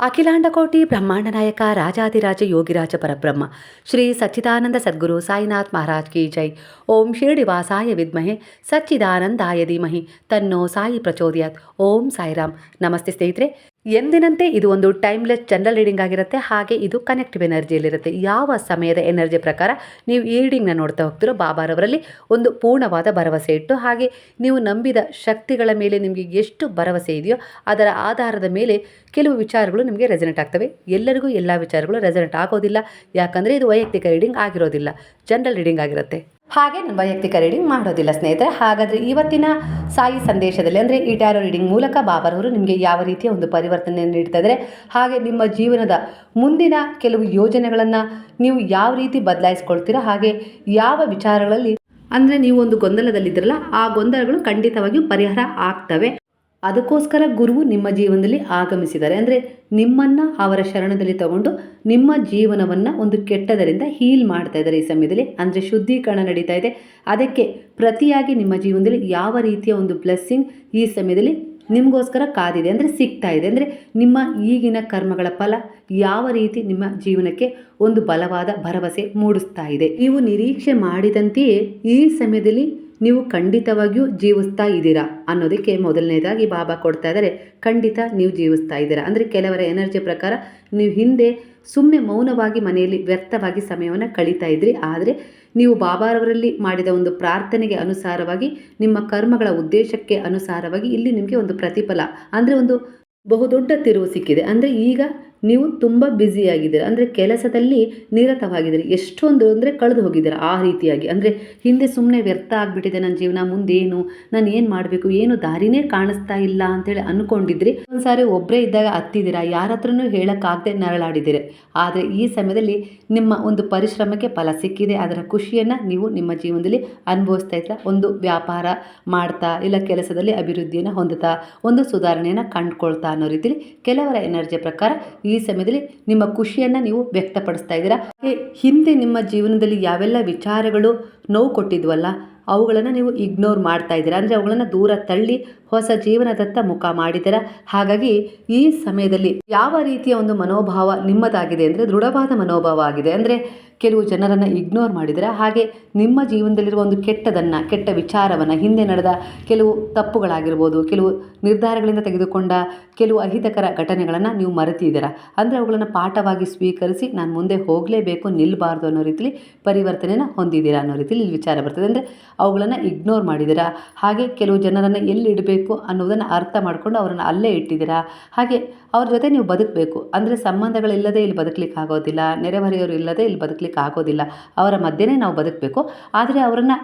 ಅಖಿಲಾಂಡಕೋಟಿ ಬ್ರಹ್ಮಾಂಡ ನಾಯಕ ರಾಜಾದಿರಾಜ ಯೋಗಿರಾಜ ಪರಬ್ರಹ್ಮ ಶ್ರೀ ಸಚ್ಚಿದಾನಂದ ಸದ್ಗುರು ಸಾಯಿನಾಥ್ ಮಹಾರಾಜ್ ಕಿ ಜೈ ಓಂ ಶಿರಡಿವಾಸಾಯ ವಿದ್ಮಹೆ ಸಚ್ಚಿದಾನಂದಾಯ ಧೀಮಹಿ ತನ್ನೋ ಸಾಯಿ ಪ್ರಚೋದಯಾತ್ ಓಂ ಸಾಯಿರಾಮ್ ನಮಸ್ತೆ ಸ್ನೇಹಿತರೆ ಎಂದಿನಂತೆ ಇದು ಒಂದು ಟೈಮ್ಲೆಸ್ ಜನರಲ್ ರೀಡಿಂಗ್ ಆಗಿರುತ್ತೆ. ಹಾಗೆ ಇದು ಕನೆಕ್ಟಿವ್ ಎನರ್ಜಿಯಲ್ಲಿರುತ್ತೆ. ಯಾವ ಸಮಯದ ಎನರ್ಜಿ ಪ್ರಕಾರ ನೀವು ಈ ರೀಡಿಂಗ್ನ ನೋಡ್ತಾ ಹೋಗ್ತಿರೋ ಬಾಬಾರವರಲ್ಲಿ ಒಂದು ಪೂರ್ಣವಾದ ಭರವಸೆ ಇಟ್ಟು, ಹಾಗೆ ನೀವು ನಂಬಿದ ಶಕ್ತಿಗಳ ಮೇಲೆ ನಿಮಗೆ ಎಷ್ಟು ಭರವಸೆ ಇದೆಯೋ ಅದರ ಆಧಾರದ ಮೇಲೆ ಕೆಲವು ವಿಚಾರಗಳು ನಿಮಗೆ ರೆಸನೆಟ್ ಆಗ್ತವೆ. ಎಲ್ಲರಿಗೂ ಎಲ್ಲ ವಿಚಾರಗಳು ರೆಸನೆಟ್ ಆಗೋದಿಲ್ಲ. ಯಾಕಂದರೆ ಇದು ವೈಯಕ್ತಿಕ ರೀಡಿಂಗ್ ಆಗಿರೋದಿಲ್ಲ. ಜನರಲ್ ರೀಡಿಂಗ್ ಆಗಿರುತ್ತೆ. ಹಾಗೆ ನಾನು ವೈಯಕ್ತಿಕ ರೀಡಿಂಗ್ ಮಾಡೋದಿಲ್ಲ ಸ್ನೇಹಿತರೆ. ಹಾಗಾದರೆ ಇವತ್ತಿನ ಸಾಯಿ ಸಂದೇಶದಲ್ಲಿ ಅಂದರೆ ಈ ಟ್ಯಾರೋ ರೀಡಿಂಗ್ ಮೂಲಕ ಬಾಬಾರವರು ನಿಮಗೆ ಯಾವ ರೀತಿಯ ಒಂದು ಪರಿವರ್ತನೆಯನ್ನು ನೀಡ್ತಾ ಇದ್ದಾರೆ? ಹಾಗೆ ನಿಮ್ಮ ಜೀವನದ ಮುಂದಿನ ಕೆಲವು ಯೋಜನೆಗಳನ್ನು ನೀವು ಯಾವ ರೀತಿ ಬದಲಾಯಿಸ್ಕೊಳ್ತೀರಾ? ಹಾಗೆ ಯಾವ ವಿಚಾರಗಳಲ್ಲಿ ಅಂದರೆ ನೀವು ಒಂದು ಗೊಂದಲದಲ್ಲಿದ್ದೀರಲ್ಲ, ಆ ಗೊಂದಲಗಳು ಖಂಡಿತವಾಗಿಯೂ ಪರಿಹಾರ ಆಗ್ತವೆ. ಅದಕ್ಕೋಸ್ಕರ ಗುರುವು ನಿಮ್ಮ ಜೀವನದಲ್ಲಿ ಆಗಮಿಸಿದ್ದಾರೆ. ಅಂದರೆ ನಿಮ್ಮನ್ನು ಅವರ ಶರಣದಲ್ಲಿ ತಗೊಂಡು ನಿಮ್ಮ ಜೀವನವನ್ನು ಒಂದು ಕೆಟ್ಟದರಿಂದ ಹೀಲ್ ಮಾಡ್ತಾ ಇದ್ದಾರೆ ಈ ಸಮಯದಲ್ಲಿ. ಅಂದರೆ ಶುದ್ಧೀಕರಣ ನಡೀತಾ ಇದೆ. ಅದಕ್ಕೆ ಪ್ರತಿಯಾಗಿ ನಿಮ್ಮ ಜೀವನದಲ್ಲಿ ಯಾವ ರೀತಿಯ ಒಂದು ಬ್ಲೆಸ್ಸಿಂಗ್ ಈ ಸಮಯದಲ್ಲಿ ನಿಮಗೋಸ್ಕರ ಕಾದಿದೆ ಅಂದರೆ ಸಿಗ್ತಾ ಇದೆ. ಅಂದರೆ ನಿಮ್ಮ ಈಗಿನ ಕರ್ಮಗಳ ಫಲ ಯಾವ ರೀತಿ ನಿಮ್ಮ ಜೀವನಕ್ಕೆ ಒಂದು ಬಲವಾದ ಭರವಸೆ ಮೂಡಿಸ್ತಾ ಇದೆ. ನೀವು ನಿರೀಕ್ಷೆ ಮಾಡಿದಂತೆಯೇ ಈ ಸಮಯದಲ್ಲಿ ನೀವು ಖಂಡಿತವಾಗಿಯೂ ಜೀವಿಸ್ತಾ ಇದ್ದೀರಾ ಅನ್ನೋದಕ್ಕೆ ಮೊದಲನೇದಾಗಿ ಬಾಬಾ ಕೊಡ್ತಾ ಇದ್ದಾರೆ. ಖಂಡಿತ ನೀವು ಜೀವಿಸ್ತಾ ಇದ್ದೀರಾ. ಅಂದರೆ ಕೆಲವರ ಎನರ್ಜಿ ಪ್ರಕಾರ ನೀವು ಹಿಂದೆ ಸುಮ್ಮನೆ ಮೌನವಾಗಿ ಮನೆಯಲ್ಲಿ ವ್ಯರ್ಥವಾಗಿ ಸಮಯವನ್ನು ಕಳೀತಾ ಇದ್ರಿ. ಆದರೆ ನೀವು ಬಾಬಾರವರಲ್ಲಿ ಮಾಡಿದ ಒಂದು ಪ್ರಾರ್ಥನೆಗೆ ಅನುಸಾರವಾಗಿ, ನಿಮ್ಮ ಕರ್ಮಗಳ ಉದ್ದೇಶಕ್ಕೆ ಅನುಸಾರವಾಗಿ ಇಲ್ಲಿ ನಿಮಗೆ ಒಂದು ಪ್ರತಿಫಲ, ಅಂದರೆ ಒಂದು ಬಹುದೊಡ್ಡ ತಿರುವು ಸಿಕ್ಕಿದೆ. ಅಂದರೆ ಈಗ ನೀವು ತುಂಬ ಬ್ಯುಸಿಯಾಗಿದ್ದೀರ ಅಂದರೆ ಕೆಲಸದಲ್ಲಿ ನಿರತವಾಗಿದ್ದೀರಿ. ಎಷ್ಟೊಂದು ಅಂದರೆ ಕಳೆದು ಹೋಗಿದ್ದೀರ ಆ ರೀತಿಯಾಗಿ. ಅಂದರೆ ಹಿಂದೆ ಸುಮ್ಮನೆ ವ್ಯರ್ಥ ಆಗಿಬಿಟ್ಟಿದೆ. ನನ್ನ ಜೀವನ ಮುಂದೇನು, ನಾನು ಏನು ಮಾಡಬೇಕು, ಏನು ದಾರಿನೇ ಕಾಣಿಸ್ತಾ ಇಲ್ಲ ಅಂತೇಳಿ ಅಂದ್ಕೊಂಡಿದ್ರಿ ಒಂದು ಸಾರಿ ಒಬ್ಬರೇ ಇದ್ದಾಗ ಹತ್ತಿದ್ದೀರಾ ಯಾರ ಹತ್ರನೂ ಹೇಳೋಕ್ಕಾಗದೆ ನರಳಾಡಿದ್ದೀರಿ. ಆದರೆ ಈ ಸಮಯದಲ್ಲಿ ನಿಮ್ಮ ಒಂದು ಪರಿಶ್ರಮಕ್ಕೆ ಫಲ ಸಿಕ್ಕಿದೆ. ಅದರ ಖುಷಿಯನ್ನು ನೀವು ನಿಮ್ಮ ಜೀವನದಲ್ಲಿ ಅನುಭವಿಸ್ತಾ ಇದ್ದೀರಾ ಒಂದು ವ್ಯಾಪಾರ ಮಾಡ್ತಾ ಇಲ್ಲ, ಕೆಲಸದಲ್ಲಿ ಅಭಿವೃದ್ಧಿಯನ್ನು ಹೊಂದುತ್ತಾ, ಒಂದು ಸುಧಾರಣೆಯನ್ನು ಕಂಡುಕೊಳ್ತಾ ಅನ್ನೋ ರೀತಿಯಲ್ಲಿ ಕೆಲವರ ಎನರ್ಜಿ ಪ್ರಕಾರ ಈ ಸಮಯದಲ್ಲಿ ನಿಮ್ಮ ಖುಷಿಯನ್ನು ನೀವು ವ್ಯಕ್ತಪಡಿಸ್ತಾ ಇದ್ದೀರಾ? ಹಿಂದೆ ನಿಮ್ಮ ಜೀವನದಲ್ಲಿ ಯಾವೆಲ್ಲ ವಿಚಾರಗಳು ನೋವು ಕೊಟ್ಟಿದ್ವಲ್ಲ ಅವುಗಳನ್ನು ನೀವು ಇಗ್ನೋರ್ ಮಾಡ್ತಾ ಇದ್ದೀರಾ? ಅಂದರೆ ಅವುಗಳನ್ನು ದೂರ ತಳ್ಳಿ ಹೊಸ ಜೀವನದತ್ತ ಮುಖ ಮಾಡಿದ್ದೀರಾ? ಹಾಗಾಗಿ ಈ ಸಮಯದಲ್ಲಿ ಯಾವ ರೀತಿಯ ಒಂದು ಮನೋಭಾವ ನಿಮ್ಮದಾಗಿದೆ ಅಂದರೆ ದೃಢವಾದ ಮನೋಭಾವ ಆಗಿದೆ ಅಂದರೆ ಕೆಲವು ಜನರನ್ನು ಇಗ್ನೋರ್ ಮಾಡಿದರ ಹಾಗೆ ನಿಮ್ಮ ಜೀವನದಲ್ಲಿರುವ ಒಂದು ಕೆಟ್ಟದನ್ನು, ಕೆಟ್ಟ ವಿಚಾರವನ್ನು ಹಿಂದೆ ನಡೆದ ಕೆಲವು ತಪ್ಪುಗಳಾಗಿರ್ಬೋದು, ಕೆಲವು ನಿರ್ಧಾರಗಳಿಂದ ತೆಗೆದುಕೊಂಡ ಕೆಲವು ಅಹಿತಕರ ಘಟನೆಗಳನ್ನು ನೀವು ಮರೆತಿದ್ದೀರ? ಅಂದರೆ ಅವುಗಳನ್ನು ಪಾಠವಾಗಿ ಸ್ವೀಕರಿಸಿ ನಾನು ಮುಂದೆ ಹೋಗಲೇಬೇಕು ನಿಲ್ಲಬಾರ್ದು ಅನ್ನೋ ರೀತಿಲಿ ಪರಿವರ್ತನೆಯನ್ನು ಹೊಂದಿದ್ದೀರಾ ಅನ್ನೋ ರೀತಿಲಿ ಇಲ್ಲಿ ವಿಚಾರ ಬರ್ತದೆ. ಅಂದರೆ ಅವುಗಳನ್ನು ಇಗ್ನೋರ್ ಮಾಡಿದ್ದೀರಾ? ಹಾಗೆ ಕೆಲವು ಜನರನ್ನು ಎಲ್ಲಿ ಇಡಬೇಕು ಅನ್ನೋದನ್ನು ಅರ್ಥ ಮಾಡಿಕೊಂಡು ಅವರನ್ನು ಅಲ್ಲೇ ಇಟ್ಟಿದ್ದೀರಾ? ಹಾಗೆ ಅವ್ರ ಜೊತೆ ನೀವು ಬದುಕಬೇಕು. ಅಂದರೆ ಸಂಬಂಧಗಳಿಲ್ಲದೆ ಇಲ್ಲಿ ಬದುಕಲಿಕ್ಕೆ ಆಗೋದಿಲ್ಲ, ನೆರೆಹೊರೆಯವರು ಇಲ್ಲದೆ ಇಲ್ಲಿ ಬದುಕಲಿಕ್ಕೆ ಆಗೋದಿಲ್ಲ. ಅವರ ಮಧ್ಯನೇ ನಾವು ಬದುಕಬೇಕು. ಆದರೆ ಅವರನ್ನು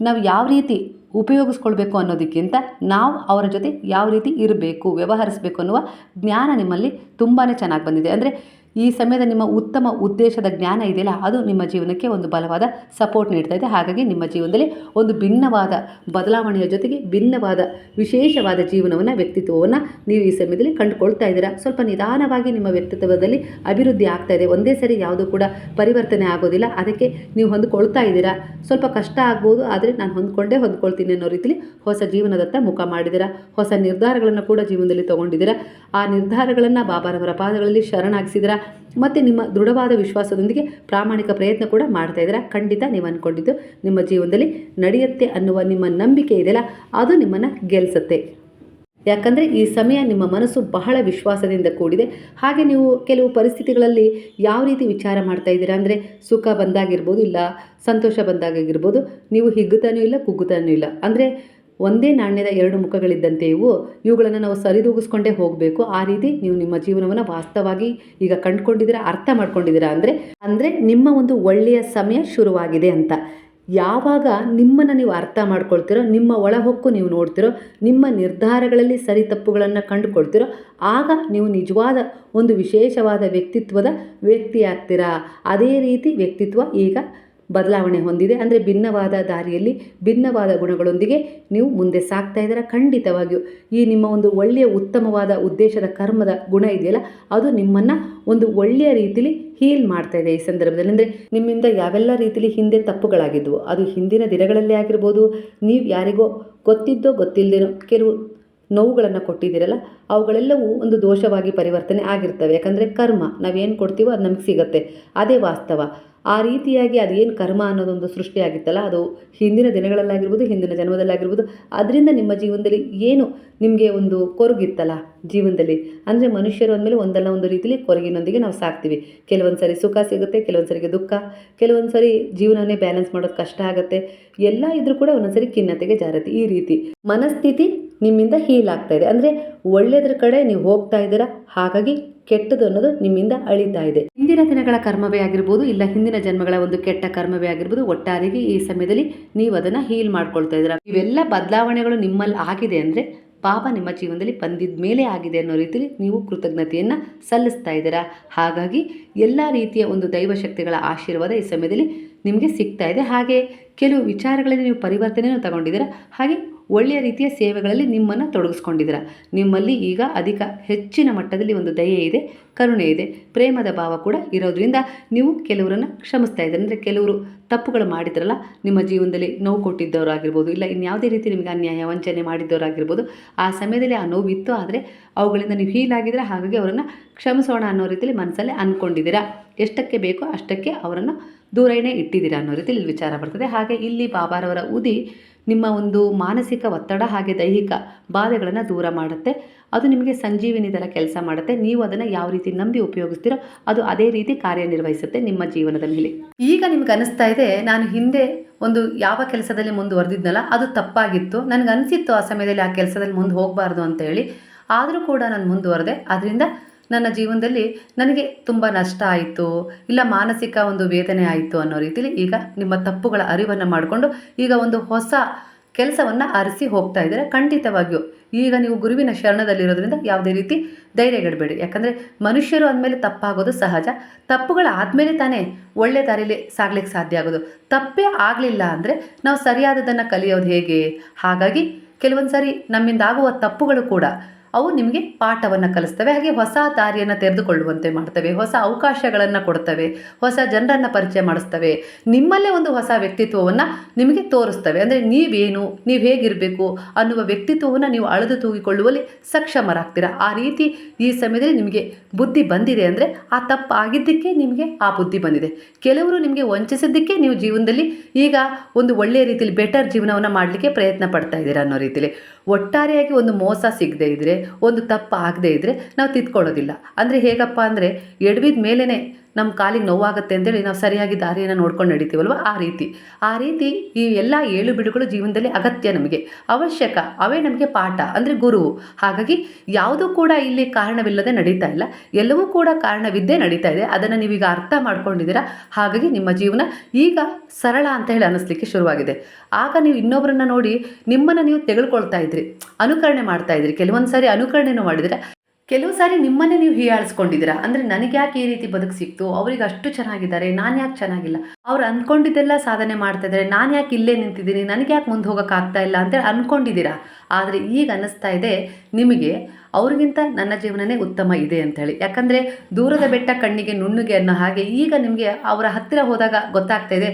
ನಾವು ಯಾವ ರೀತಿ ಉಪಯೋಗಿಸ್ಕೊಳ್ಬೇಕು ಅನ್ನೋದಕ್ಕಿಂತ ನಾವು ಅವರ ಜೊತೆ ಯಾವ ರೀತಿ ಇರಬೇಕು, ವ್ಯವಹರಿಸಬೇಕು ಅನ್ನುವ ಜ್ಞಾನ ನಿಮ್ಮಲ್ಲಿ ತುಂಬಾ ಚೆನ್ನಾಗಿ ಬಂದಿದೆ. ಅಂದರೆ ಈ ಸಮಯದ ನಿಮ್ಮ ಉತ್ತಮ ಉದ್ದೇಶದ ಜ್ಞಾನ ಇದೆಯಲ್ಲ, ಅದು ನಿಮ್ಮ ಜೀವನಕ್ಕೆ ಒಂದು ಬಲವಾದ ಸಪೋರ್ಟ್ ನೀಡ್ತಾ ಇದೆ. ಹಾಗಾಗಿ ನಿಮ್ಮ ಜೀವನದಲ್ಲಿ ಒಂದು ಭಿನ್ನವಾದ ಬದಲಾವಣೆಯ ಜೊತೆಗೆ ಭಿನ್ನವಾದ ವಿಶೇಷವಾದ ಜೀವನವನ್ನು, ವ್ಯಕ್ತಿತ್ವವನ್ನು ನೀವು ಈ ಸಮಯದಲ್ಲಿ ಕಂಡುಕೊಳ್ತಾ ಇದ್ದೀರಾ. ಸ್ವಲ್ಪ ನಿಧಾನವಾಗಿ ನಿಮ್ಮ ವ್ಯಕ್ತಿತ್ವದಲ್ಲಿ ಅಭಿವೃದ್ಧಿ ಆಗ್ತಾ ಇದೆ. ಒಂದೇ ಸರಿ ಯಾವುದೂ ಕೂಡ ಪರಿವರ್ತನೆ ಆಗೋದಿಲ್ಲ. ಅದಕ್ಕೆ ನೀವು ಹೊಂದ್ಕೊಳ್ತಾ ಇದ್ದೀರಾ. ಸ್ವಲ್ಪ ಕಷ್ಟ ಆಗ್ಬೋದು, ಆದರೆ ನಾನು ಹೊಂದ್ಕೊಂಡೇ ಹೊಂದ್ಕೊಳ್ತೀನಿ ಅನ್ನೋ ರೀತಿಲಿ ಹೊಸ ಜೀವನದತ್ತ ಮುಖ ಮಾಡಿದ್ದೀರಾ. ಹೊಸ ನಿರ್ಧಾರಗಳನ್ನು ಕೂಡ ಜೀವನದಲ್ಲಿ ತೊಗೊಂಡಿದ್ದೀರಾ. ಆ ನಿರ್ಧಾರಗಳನ್ನು ಬಾಬಾರವರ ಪಾದಗಳಲ್ಲಿ ಶರಣಾಗಿಸಿದ್ದೀರಾ. ಮತ್ತು ನಿಮ್ಮ ದೃಢವಾದ ವಿಶ್ವಾಸದೊಂದಿಗೆ ಪ್ರಾಮಾಣಿಕ ಪ್ರಯತ್ನ ಕೂಡ ಮಾಡ್ತಾ ಇದ್ದೀರಾ? ಖಂಡಿತ ನೀವು ಅಂದ್ಕೊಂಡಿದ್ದು ನಿಮ್ಮ ಜೀವನದಲ್ಲಿ ನಡೆಯುತ್ತೆ ಅನ್ನುವ ನಿಮ್ಮ ನಂಬಿಕೆ ಇದೆಯಲ್ಲ, ಅದು ನಿಮ್ಮನ್ನು ಗೆಲ್ಲಿಸುತ್ತೆ ಯಾಕಂದರೆ ಈ ಸಮಯ ನಿಮ್ಮ ಮನಸ್ಸು ಬಹಳ ವಿಶ್ವಾಸದಿಂದ ಕೂಡಿದೆ. ಹಾಗೆ ನೀವು ಕೆಲವು ಪರಿಸ್ಥಿತಿಗಳಲ್ಲಿ ಯಾವ ರೀತಿ ವಿಚಾರ ಮಾಡ್ತಾ ಇದ್ದೀರಾ ಅಂದರೆ ಸುಖ ಬಂದಾಗಿರ್ಬೋದು ಇಲ್ಲ ಸಂತೋಷ ಬಂದಾಗಿರ್ಬೋದು, ನೀವು ಹಿಗ್ಗುತ್ತಾನೂ ಇಲ್ಲ ಕುಗ್ಗುತ್ತಾನೂ ಇಲ್ಲ. ಅಂದರೆ ಒಂದೇ ನಾಣ್ಯದ ಎರಡು ಮುಖಗಳಿದ್ದಂತೆ ಇವು ಇವುಗಳನ್ನು ನಾವು ಸರಿದೂಗಿಸ್ಕೊಂಡೇ ಹೋಗಬೇಕು. ಆ ರೀತಿ ನೀವು ನಿಮ್ಮ ಜೀವನವನ್ನು ವಾಸ್ತವವಾಗಿ ಈಗ ಕಂಡುಕೊಂಡಿದ್ದೀರಾ, ಅರ್ಥ ಮಾಡ್ಕೊಂಡಿದ್ದೀರಾ ಅಂದರೆ ಅಂದರೆ ನಿಮ್ಮ ಒಂದು ಒಳ್ಳೆಯ ಸಮಯ ಶುರುವಾಗಿದೆ ಅಂತ. ಯಾವಾಗ ನಿಮ್ಮನ್ನು ನೀವು ಅರ್ಥ ಮಾಡ್ಕೊಳ್ತೀರೋ, ನಿಮ್ಮ ಒಳಹೊಕ್ಕು ನೀವು ನೋಡ್ತಿರೋ, ನಿಮ್ಮ ನಿರ್ಧಾರಗಳಲ್ಲಿ ಸರಿ ತಪ್ಪುಗಳನ್ನು ಕಂಡುಕೊಳ್ತಿರೋ, ಆಗ ನೀವು ನಿಜವಾದ ಒಂದು ವಿಶೇಷವಾದ ವ್ಯಕ್ತಿತ್ವದ ವ್ಯಕ್ತಿ ಆಗ್ತೀರಾ ಅದೇ ರೀತಿ ವ್ಯಕ್ತಿತ್ವ ಈಗ ಬದಲಾವಣೆ ಹೊಂದಿದೆ. ಅಂದರೆ ಭಿನ್ನವಾದ ದಾರಿಯಲ್ಲಿ ಭಿನ್ನವಾದ ಗುಣಗಳೊಂದಿಗೆ ನೀವು ಮುಂದೆ ಸಾಗ್ತಾ ಇದ್ದೀರಾ? ಖಂಡಿತವಾಗಿಯೂ. ಈ ನಿಮ್ಮ ಒಂದು ಒಳ್ಳೆಯ, ಉತ್ತಮವಾದ ಉದ್ದೇಶದ ಕರ್ಮದ ಗುಣ ಇದೆಯಲ್ಲ, ಅದು ನಿಮ್ಮನ್ನು ಒಂದು ಒಳ್ಳೆಯ ರೀತಿಲಿ ಹೀಲ್ ಮಾಡ್ತಾ ಇದೆ ಈ ಸಂದರ್ಭದಲ್ಲಿ. ಅಂದರೆ ನಿಮ್ಮಿಂದ ಯಾವೆಲ್ಲ ರೀತಿಲಿ ಹಿಂದೆ ತಪ್ಪುಗಳಾಗಿದ್ವು, ಅದು ಹಿಂದಿನ ದಿನಗಳಲ್ಲೇ ಆಗಿರ್ಬೋದು, ನೀವು ಯಾರಿಗೋ ಗೊತ್ತಿದ್ದೋ ಗೊತ್ತಿಲ್ಲದೇನೋ ಕೆಲವು ನೋವುಗಳನ್ನು ಕೊಟ್ಟಿದ್ದೀರಲ್ಲ, ಅವುಗಳೆಲ್ಲವೂ ಒಂದು ದೋಷವಾಗಿ ಪರಿವರ್ತನೆ ಆಗಿರ್ತವೆ. ಯಾಕಂದರೆ ಕರ್ಮ, ನಾವೇನು ಕೊಡ್ತೀವೋ ಅದು ನಮಗೆ ಸಿಗುತ್ತೆ. ಅದೇ ವಾಸ್ತವ. ಆ ರೀತಿಯಾಗಿ ಅದೇನು ಕರ್ಮ ಅನ್ನೋದೊಂದು ಸೃಷ್ಟಿಯಾಗಿತ್ತಲ್ಲ, ಅದು ಹಿಂದಿನ ದಿನಗಳಲ್ಲಾಗಿರ್ಬೋದು, ಹಿಂದಿನ ಜನ್ಮದಲ್ಲಾಗಿರ್ಬೋದು, ಅದರಿಂದ ನಿಮ್ಮ ಜೀವನದಲ್ಲಿ ಏನು ನಿಮಗೆ ಒಂದು ಕೊರಗಿತ್ತಲ್ಲ ಜೀವನದಲ್ಲಿ? ಅಂದರೆ ಮನುಷ್ಯರು ಅಂದಮೇಲೆ ಒಂದಲ್ಲ ಒಂದು ರೀತಿಲಿ ಕೊರಗಿನೊಂದಿಗೆ ನಾವು ಸಾಕ್ತೀವಿ. ಕೆಲವೊಂದು ಸರಿ ಸುಖ ಸಿಗುತ್ತೆ, ಕೆಲವೊಂದು ಸರಿಗೆ ದುಃಖ, ಕೆಲವೊಂದು ಸರಿ ಜೀವನವನ್ನೇ ಬ್ಯಾಲೆನ್ಸ್ ಮಾಡೋದು ಕಷ್ಟ ಆಗುತ್ತೆ. ಎಲ್ಲ ಇದ್ರೂ ಕೂಡ ಒಂದೊಂದು ಸರಿ ಖಿನ್ನತೆಗೆ ಜಾರತಿ ಈ ರೀತಿ. ಮನಸ್ಥಿತಿ ನಿಮ್ಮಿಂದ ಹೀಲ್ ಆಗ್ತಾ ಇದೆ. ಅಂದರೆ ಒಳ್ಳೆಯದ್ರ ಕಡೆ ನೀವು ಹೋಗ್ತಾ ಇದ್ದೀರಾ, ಹಾಗಾಗಿ ಕೆಟ್ಟದು ಅನ್ನೋದು ನಿಮ್ಮಿಂದ ಅಳಿತಾ ಇದೆ. ಹಿಂದಿನ ದಿನಗಳ ಕರ್ಮವೇ ಆಗಿರ್ಬೋದು, ಇಲ್ಲ ಹಿಂದಿನ ಜನ್ಮಗಳ ಒಂದು ಕೆಟ್ಟ ಕರ್ಮವೇ ಆಗಿರ್ಬೋದು, ಒಟ್ಟಾರೆಗೆ ಈ ಸಮಯದಲ್ಲಿ ನೀವು ಅದನ್ನು ಹೀಲ್ ಮಾಡ್ಕೊಳ್ತಾ ಇದ್ದೀರಾ. ಇವೆಲ್ಲ ಬದಲಾವಣೆಗಳು ನಿಮ್ಮಲ್ಲಿ ಆಗಿದೆ ಅಂದರೆ ಪಾಪ ನಿಮ್ಮ ಜೀವನದಲ್ಲಿ ಬಂದಿದ್ದ ಮೇಲೆ ಆಗಿದೆ ಅನ್ನೋ ರೀತಿಯಲ್ಲಿ ನೀವು ಕೃತಜ್ಞತೆಯನ್ನು ಸಲ್ಲಿಸ್ತಾ ಇದ್ದೀರಾ. ಹಾಗಾಗಿ ಎಲ್ಲ ರೀತಿಯ ಒಂದು ದೈವಶಕ್ತಿಗಳ ಆಶೀರ್ವಾದ ಈ ಸಮಯದಲ್ಲಿ ನಿಮಗೆ ಸಿಗ್ತಾ ಇದೆ. ಹಾಗೆ ಕೆಲವು ವಿಚಾರಗಳಲ್ಲಿ ನೀವು ಪರಿವರ್ತನೆಯನ್ನು ತಗೊಂಡಿದ್ದೀರಾ. ಹಾಗೆ ಒಳ್ಳೆಯ ರೀತಿಯ ಸೇವೆಗಳಲ್ಲಿ ನಿಮ್ಮನ್ನು ತೊಡಗಿಸ್ಕೊಂಡಿದ್ದೀರ. ನಿಮ್ಮಲ್ಲಿ ಈಗ ಅಧಿಕ ಹೆಚ್ಚಿನ ಮಟ್ಟದಲ್ಲಿ ಒಂದು ದಯೆ ಇದೆ, ಕರುಣೆ ಇದೆ, ಪ್ರೇಮದ ಭಾವ ಕೂಡ ಇರೋದ್ರಿಂದ ನೀವು ಕೆಲವರನ್ನು ಕ್ಷಮಿಸ್ತಾ ಇದ್ದೀರ. ಅಂದರೆ ಕೆಲವರು ತಪ್ಪುಗಳು ಮಾಡಿದ್ರಲ್ಲ, ನಿಮ್ಮ ಜೀವನದಲ್ಲಿ ನೋವು ಕೊಟ್ಟಿದ್ದವರಾಗಿರ್ಬೋದು, ಇಲ್ಲ ಇನ್ಯಾವುದೇ ರೀತಿ ನಿಮಗೆ ಅನ್ಯಾಯ, ವಂಚನೆ ಮಾಡಿದ್ದವರಾಗಿರ್ಬೋದು, ಆ ಸಮಯದಲ್ಲಿ ಆ ನೋವು ಇತ್ತು ಆದರೆ ಅವುಗಳಿಂದ ನೀವು ಹೀಲ್ ಆಗಿದ್ರೆ ಹಾಗಾಗಿ ಅವರನ್ನು ಕ್ಷಮಿಸೋಣ ಅನ್ನೋ ರೀತಿಯಲ್ಲಿ ಮನಸ್ಸಲ್ಲೇ ಅಂದ್ಕೊಂಡಿದ್ದೀರಾ ಎಷ್ಟಕ್ಕೆ ಬೇಕೋ ಅಷ್ಟಕ್ಕೆ ಅವರನ್ನು ದೂರನೇ ಇಟ್ಟಿದ್ದೀರಾ ಅನ್ನೋ ರೀತಿಯಲ್ಲಿ ವಿಚಾರ ಬರ್ತದೆ. ಹಾಗೆ ಇಲ್ಲಿ ಬಾಬಾರವರ ಉದಿ ನಿಮ್ಮ ಒಂದು ಮಾನಸಿಕ ಒತ್ತಡ ಹಾಗೆ ದೈಹಿಕ ಬಾಧೆಗಳನ್ನು ದೂರ ಮಾಡುತ್ತೆ. ಅದು ನಿಮಗೆ ಸಂಜೀವಿನಿ ಥರ ಕೆಲಸ ಮಾಡುತ್ತೆ. ನೀವು ಅದನ್ನು ಯಾವ ರೀತಿ ನಂಬಿ ಉಪಯೋಗಿಸ್ತೀರೋ ಅದು ಅದೇ ರೀತಿ ಕಾರ್ಯನಿರ್ವಹಿಸುತ್ತೆ ನಿಮ್ಮ ಜೀವನದ ಮೇಲೆ. ಈಗ ನಿಮ್ಗೆ ಅನಿಸ್ತಾ ಇದೆ, ನಾನು ಹಿಂದೆ ಒಂದು ಯಾವ ಕೆಲಸದಲ್ಲಿ ಮುಂದುವರೆದಿದ್ನಲ್ಲ, ಅದು ತಪ್ಪಾಗಿತ್ತು. ನನಗೆ ಅನಿಸಿತ್ತು ಆ ಸಮಯದಲ್ಲಿ ಆ ಕೆಲಸದಲ್ಲಿ ಮುಂದೆ ಹೋಗಬಾರ್ದು ಅಂತ ಹೇಳಿ. ಆದರೂ ಕೂಡ ನಾನು ಮುಂದುವರೆದೆ. ಅದರಿಂದ ನನ್ನ ಜೀವನದಲ್ಲಿ ನನಗೆ ತುಂಬ ನಷ್ಟ ಆಯಿತು, ಇಲ್ಲ ಮಾನಸಿಕ ಒಂದು ವೇದನೆ ಆಯಿತು ಅನ್ನೋ ರೀತಿಲಿ ಈಗ ನಿಮ್ಮ ತಪ್ಪುಗಳ ಅರಿವನ್ನು ಮಾಡಿಕೊಂಡು ಈಗ ಒಂದು ಹೊಸ ಕೆಲಸವನ್ನು ಅರಸಿ ಹೋಗ್ತಾ ಇದ್ದಾರೆ? ಖಂಡಿತವಾಗಿಯೂ. ಈಗ ನೀವು ಗುರುವಿನ ಶರಣದಲ್ಲಿರೋದ್ರಿಂದ ಯಾವುದೇ ರೀತಿ ಧೈರ್ಯಗೆಡಬೇಡಿ ಯಾಕಂದರೆ ಮನುಷ್ಯರು ಅಂದಮೇಲೆ ತಪ್ಪಾಗೋದು ಸಹಜ. ತಪ್ಪುಗಳಾದಮೇಲೆ ತಾನೇ ಒಳ್ಳೆ ದಾರಿಯಲ್ಲಿ ಸಾಗ್ಲಿಕ್ಕೆ ಸಾಧ್ಯ ಆಗೋದು. ತಪ್ಪೇ ಆಗಲಿಲ್ಲ ಅಂದರೆ ನಾವು ಸರಿಯಾದದನ್ನು ಕಲಿಯೋದು ಹೇಗೆ? ಹಾಗಾಗಿ ಕೆಲವೊಂದು ಸಾರಿ ನಮ್ಮಿಂದ ಆಗುವ ತಪ್ಪುಗಳು ಕೂಡ ಅವು ನಿಮಗೆ ಪಾಠವನ್ನು ಕಲಿಸ್ತವೆ. ಹಾಗೆ ಹೊಸ ದಾರಿಯನ್ನು ತೆರೆದುಕೊಳ್ಳುವಂತೆ ಮಾಡ್ತವೆ. ಹೊಸ ಅವಕಾಶಗಳನ್ನು ಕೊಡ್ತವೆ. ಹೊಸ ಜನರನ್ನು ಪರಿಚಯ ಮಾಡಿಸ್ತವೆ. ನಿಮ್ಮಲ್ಲೇ ಒಂದು ಹೊಸ ವ್ಯಕ್ತಿತ್ವವನ್ನು ನಿಮಗೆ ತೋರಿಸ್ತವೆ. ಅಂದರೆ ನೀವೇನು, ನೀವು ಹೇಗಿರಬೇಕು ಅನ್ನುವ ವ್ಯಕ್ತಿತ್ವವನ್ನು ನೀವು ಅಳೆದು ತೂಗಿಕೊಳ್ಳುವಲ್ಲಿ ಸಕ್ಷಮರಾಗ್ತೀರಾ? ಆ ರೀತಿ ಈ ಸಮಯದಲ್ಲಿ ನಿಮಗೆ ಬುದ್ಧಿ ಬಂದಿದೆ ಅಂದರೆ ಆ ತಪ್ಪು ಆಗಿದ್ದಕ್ಕೆ ನಿಮಗೆ ಆ ಬುದ್ಧಿ ಬಂದಿದೆ. ಕೆಲವರು ನಿಮಗೆ ವಂಚಿಸಿದ್ದಕ್ಕೆ ನೀವು ಜೀವನದಲ್ಲಿ ಈಗ ಒಂದು ಒಳ್ಳೆಯ ರೀತಿಯಲ್ಲಿ ಬೆಟರ್ ಜೀವನವನ್ನು ಮಾಡಲಿಕ್ಕೆ ಪ್ರಯತ್ನ ಪಡ್ತಾ ಇದ್ದೀರಾ ಅನ್ನೋ ರೀತಿಯಲ್ಲಿ ಒಟ್ಟಾರೆಯಾಗಿ ಒಂದು ಮೋಸ ಸಿಗದೆ ಇದ್ದರೆ ಒಂದು ತಪ್ಪು ಆಗದೆ ಇದ್ದರೆ ನಾವು ತಿದ್ಕೊಳ್ಳೋದಿಲ್ಲ. ಅಂದರೆ ಹೇಗಪ್ಪ ಅಂದರೆ ಎಡವಿದ ಮೇಲೇ ನಮ್ಮ ಕಾಲಿಗೆ ನೋವಾಗುತ್ತೆ ಅಂತೇಳಿ ನಾವು ಸರಿಯಾಗಿ ದಾರಿಯನ್ನು ನೋಡ್ಕೊಂಡು ನಡೀತೀವಲ್ವ? ಆ ರೀತಿ. ಆ ರೀತಿ ಈ ಎಲ್ಲ ಏಳು ಬಿಡುಗಳು ಜೀವನದಲ್ಲಿ ಅಗತ್ಯ ನಮಗೆ. ಅವಶ್ಯಕ, ಅವೇ ನಮಗೆ ಪಾಠ, ಅಂದರೆ ಗುರು. ಹಾಗಾಗಿ ಯಾವುದೂ ಕೂಡ ಇಲ್ಲಿ ಕಾರಣವಿಲ್ಲದೆ ನಡೀತಾ ಇಲ್ಲ. ಎಲ್ಲವೂ ಕೂಡ ಕಾರಣವಿದ್ದೇ ನಡೀತಾ ಇದೆ. ಅದನ್ನು ನೀವೀಗ ಅರ್ಥ ಮಾಡ್ಕೊಂಡಿದ್ದೀರಾ? ಹಾಗಾಗಿ ನಿಮ್ಮ ಜೀವನ ಈಗ ಸರಳ ಅಂತ ಹೇಳಿ ಅನ್ನಿಸ್ಲಿಕ್ಕೆ ಶುರುವಾಗಿದೆ. ಆಗ ನೀವು ಇನ್ನೊಬ್ಬರನ್ನ ನೋಡಿ ನಿಮ್ಮನ್ನು ನೀವು ತೆಗೆದುಕೊಳ್ತಾ ಇದ್ರಿ. ಅನುಕರಣೆ ಮಾಡ್ತಾ ಇದ್ರಿ. ಕೆಲವೊಂದು ಸಾರಿ ಅನುಕರಣೆನೂ ಮಾಡಿದರೆ ಕೆಲವು ಸಾರಿ ನಿಮ್ಮನ್ನೇ ನೀವು ಹೀಯಾಳಿಸ್ಕೊಂಡಿದ್ದೀರಾ? ಅಂದರೆ ನನಗೆ ಯಾಕೆ ಈ ರೀತಿ ಬದುಕು ಸಿಕ್ತು? ಅವ್ರಿಗೆ ಅಷ್ಟು ಚೆನ್ನಾಗಿದ್ದಾರೆ, ನಾನು ಯಾಕೆ ಚೆನ್ನಾಗಿಲ್ಲ? ಅವ್ರು ಅಂದ್ಕೊಂಡಿದ್ದೆಲ್ಲ ಸಾಧನೆ ಮಾಡ್ತಾ ಇದ್ದಾರೆ ನಾನು ಯಾಕೆ ಇಲ್ಲೇ ನಿಂತಿದ್ದೀನಿ? ನನಗೆ ಯಾಕೆ ಮುಂದೆ ಹೋಗೋಕ್ಕಾಗ್ತಾ ಇಲ್ಲ ಅಂತೇಳಿ ಅಂದ್ಕೊಂಡಿದ್ದೀರಾ ಆದರೆ ಈಗ ಅನ್ನಿಸ್ತಾ ಇದೆ, ನಿಮಗೆ ಅವ್ರಿಗಿಂತ ನನ್ನ ಜೀವನನೇ ಉತ್ತಮ ಇದೆ ಅಂಥೇಳಿ ಯಾಕಂದರೆ ದೂರದ ಬೆಟ್ಟ ಕಣ್ಣಿಗೆ ನುಣ್ಣುಗೆ ಅನ್ನೋ ಹಾಗೆ ಈಗ ನಿಮಗೆ ಅವರ ಹತ್ತಿರ ಹೋದಾಗ ಗೊತ್ತಾಗ್ತಾ ಇದೆ